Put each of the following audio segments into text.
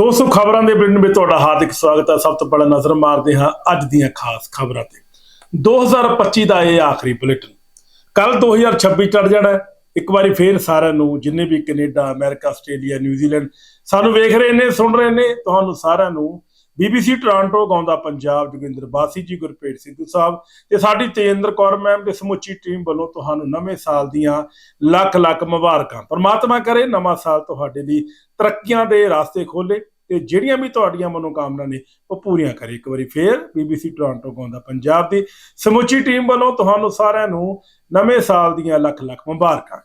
ਦੋਸਤੋ, ਖਬਰਾਂ ਦੇ ਬੁਲੇਟਿਨ ਵਿੱਚ ਤੁਹਾਡਾ ਹਾਰਦਿਕ ਸਵਾਗਤ ਹੈ। ਸਭ ਤੋਂ ਪਹਿਲਾਂ ਨਜ਼ਰ ਮਾਰਦੇ ਹਾਂ ਅੱਜ ਦੀਆਂ ਖਾਸ ਖਬਰਾਂ ਤੇ। 2025 ਦਾ ਇਹ ਆਖਰੀ ਬੁਲੇਟਿਨ। ਕੱਲ 2026 ਚੜ ਜਾਣਾ ਇੱਕ ਵਾਰੀ ਫੇਰ ਸਾਰਿਆਂ ਨੂੰ, ਜਿੰਨੇ ਵੀ Canada, America, Australia, New Zealand, ਸਾਨੂੰ ਵੇਖ ਰਹੇ ਨੇ, ਸੁਣ ਰਹੇ ਨੇ, ਤੁਹਾਨੂੰ ਸਾਰਿਆਂ ਨੂੰ BBC ਟੋਰਾਂਟੋ ਗਾਉਂਦਾ ਪੰਜਾਬ, ਜੋਗਿੰਦਰ ਬਾਸੀ ਜੀ, ਗੁਰਪ੍ਰੀਤ ਸਿੱਧੂ ਸਾਹਿਬ ਤੇ ਸਾਡੀ ਤੇਜਿੰਦਰ ਕੌਰ ਮੈਮ ਤੇ ਸਮੁੱਚੀ ਟੀਮ ਵੱਲੋਂ ਤੁਹਾਨੂੰ ਨਵੇਂ ਸਾਲ ਦੀਆਂ ਲੱਖ ਲੱਖ ਮੁਬਾਰਕਾਂ। ਪਰਮਾਤਮਾ ਕਰੇ ਨਵਾਂ ਸਾਲ ਤੁਹਾਡੇ ਲਈ ਤਰੱਕੀਆਂ ਦੇ ਰਾਸਤੇ ਖੋਲੇ ਤੇ ਜਿਹੜੀਆਂ ਵੀ ਤੁਹਾਡੀਆਂ ਮਨੋਕਾਮਨਾ ਨੇ ਉਹ ਪੂਰੀਆਂ ਕਰੇ। ਇੱਕ ਵਾਰੀ ਫੇਰ BBC ਟੋਰਾਂਟੋ ਗਾਉਂਦਾ ਪੰਜਾਬ ਦੀ ਸਮੁੱਚੀ ਟੀਮ ਵੱਲੋਂ ਤੁਹਾਨੂੰ ਸਾਰਿਆਂ ਨੂੰ ਨਵੇਂ ਸਾਲ ਦੀਆਂ ਲੱਖ ਲੱਖ ਮੁਬਾਰਕਾਂ।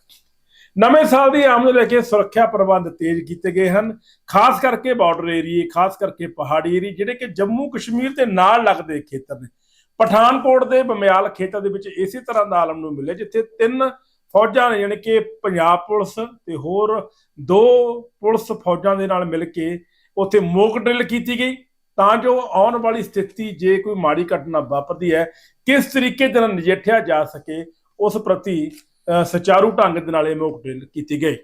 ਨਵੇਂ ਸਾਲ ਦੀ ਆਮਦ ਨੂੰ ਲੈ ਕੇ ਸੁਰੱਖਿਆ ਪ੍ਰਬੰਧ ਤੇਜ਼ ਕੀਤੇ ਗਏ ਹਨ, ਖਾਸ ਕਰਕੇ ਬਾਰਡਰ ਏਰੀਏ ਖਾਸ ਕਰਕੇ ਪਹਾੜੀ ਏਰੀਏ ਜਿਹੜੇ ਕਿ ਜੰਮੂ ਕਸ਼ਮੀਰ ਦੇ ਨਾਲ ਲੱਗਦੇ ਖੇਤਰ ਨੇ। ਪਠਾਨਕੋਟ ਦੇ ਬਮਿਆਲ ਖੇਤਰ ਦੇ ਵਿੱਚ ਇਸੇ ਤਰ੍ਹਾਂ ਦਾ ਆਲਮ ਨੂੰ ਮਿਲਿਆ, ਜਿੱਥੇ ਤਿੰਨ ਫੌਜਾਂ ਨੇ, ਯਾਨੀ ਕਿ ਪੰਜਾਬ ਪੁਲਿਸ ਤੇ ਹੋਰ ਦੋ ਪੁਲਿਸ ਫੌਜਾਂ ਦੇ ਨਾਲ ਮਿਲ ਕੇ ਉੱਥੇ ਮੋਕ ਡਰਿਲ ਕੀਤੀ ਗਈ। ਤਾਂ ਜੋ ਆਉਣ ਵਾਲੀ ਸਥਿਤੀ ਜੇ ਕੋਈ ਮਾੜੀ ਘਟਨਾ ਵਾਪਰਦੀ ਹੈ, ਕਿਸ ਤਰੀਕੇ ਦੇ ਨਾਲ ਨਜਿੱਠਿਆ ਜਾ ਸਕੇ, ਉਸ ਪ੍ਰਤੀ ਸੁਚਾਰੂ ਢੰਗ ਦੇ ਨਾਲ ਇਹ ਮੋਕ ਡਰਿਲ ਕੀਤੀ ਗਈ।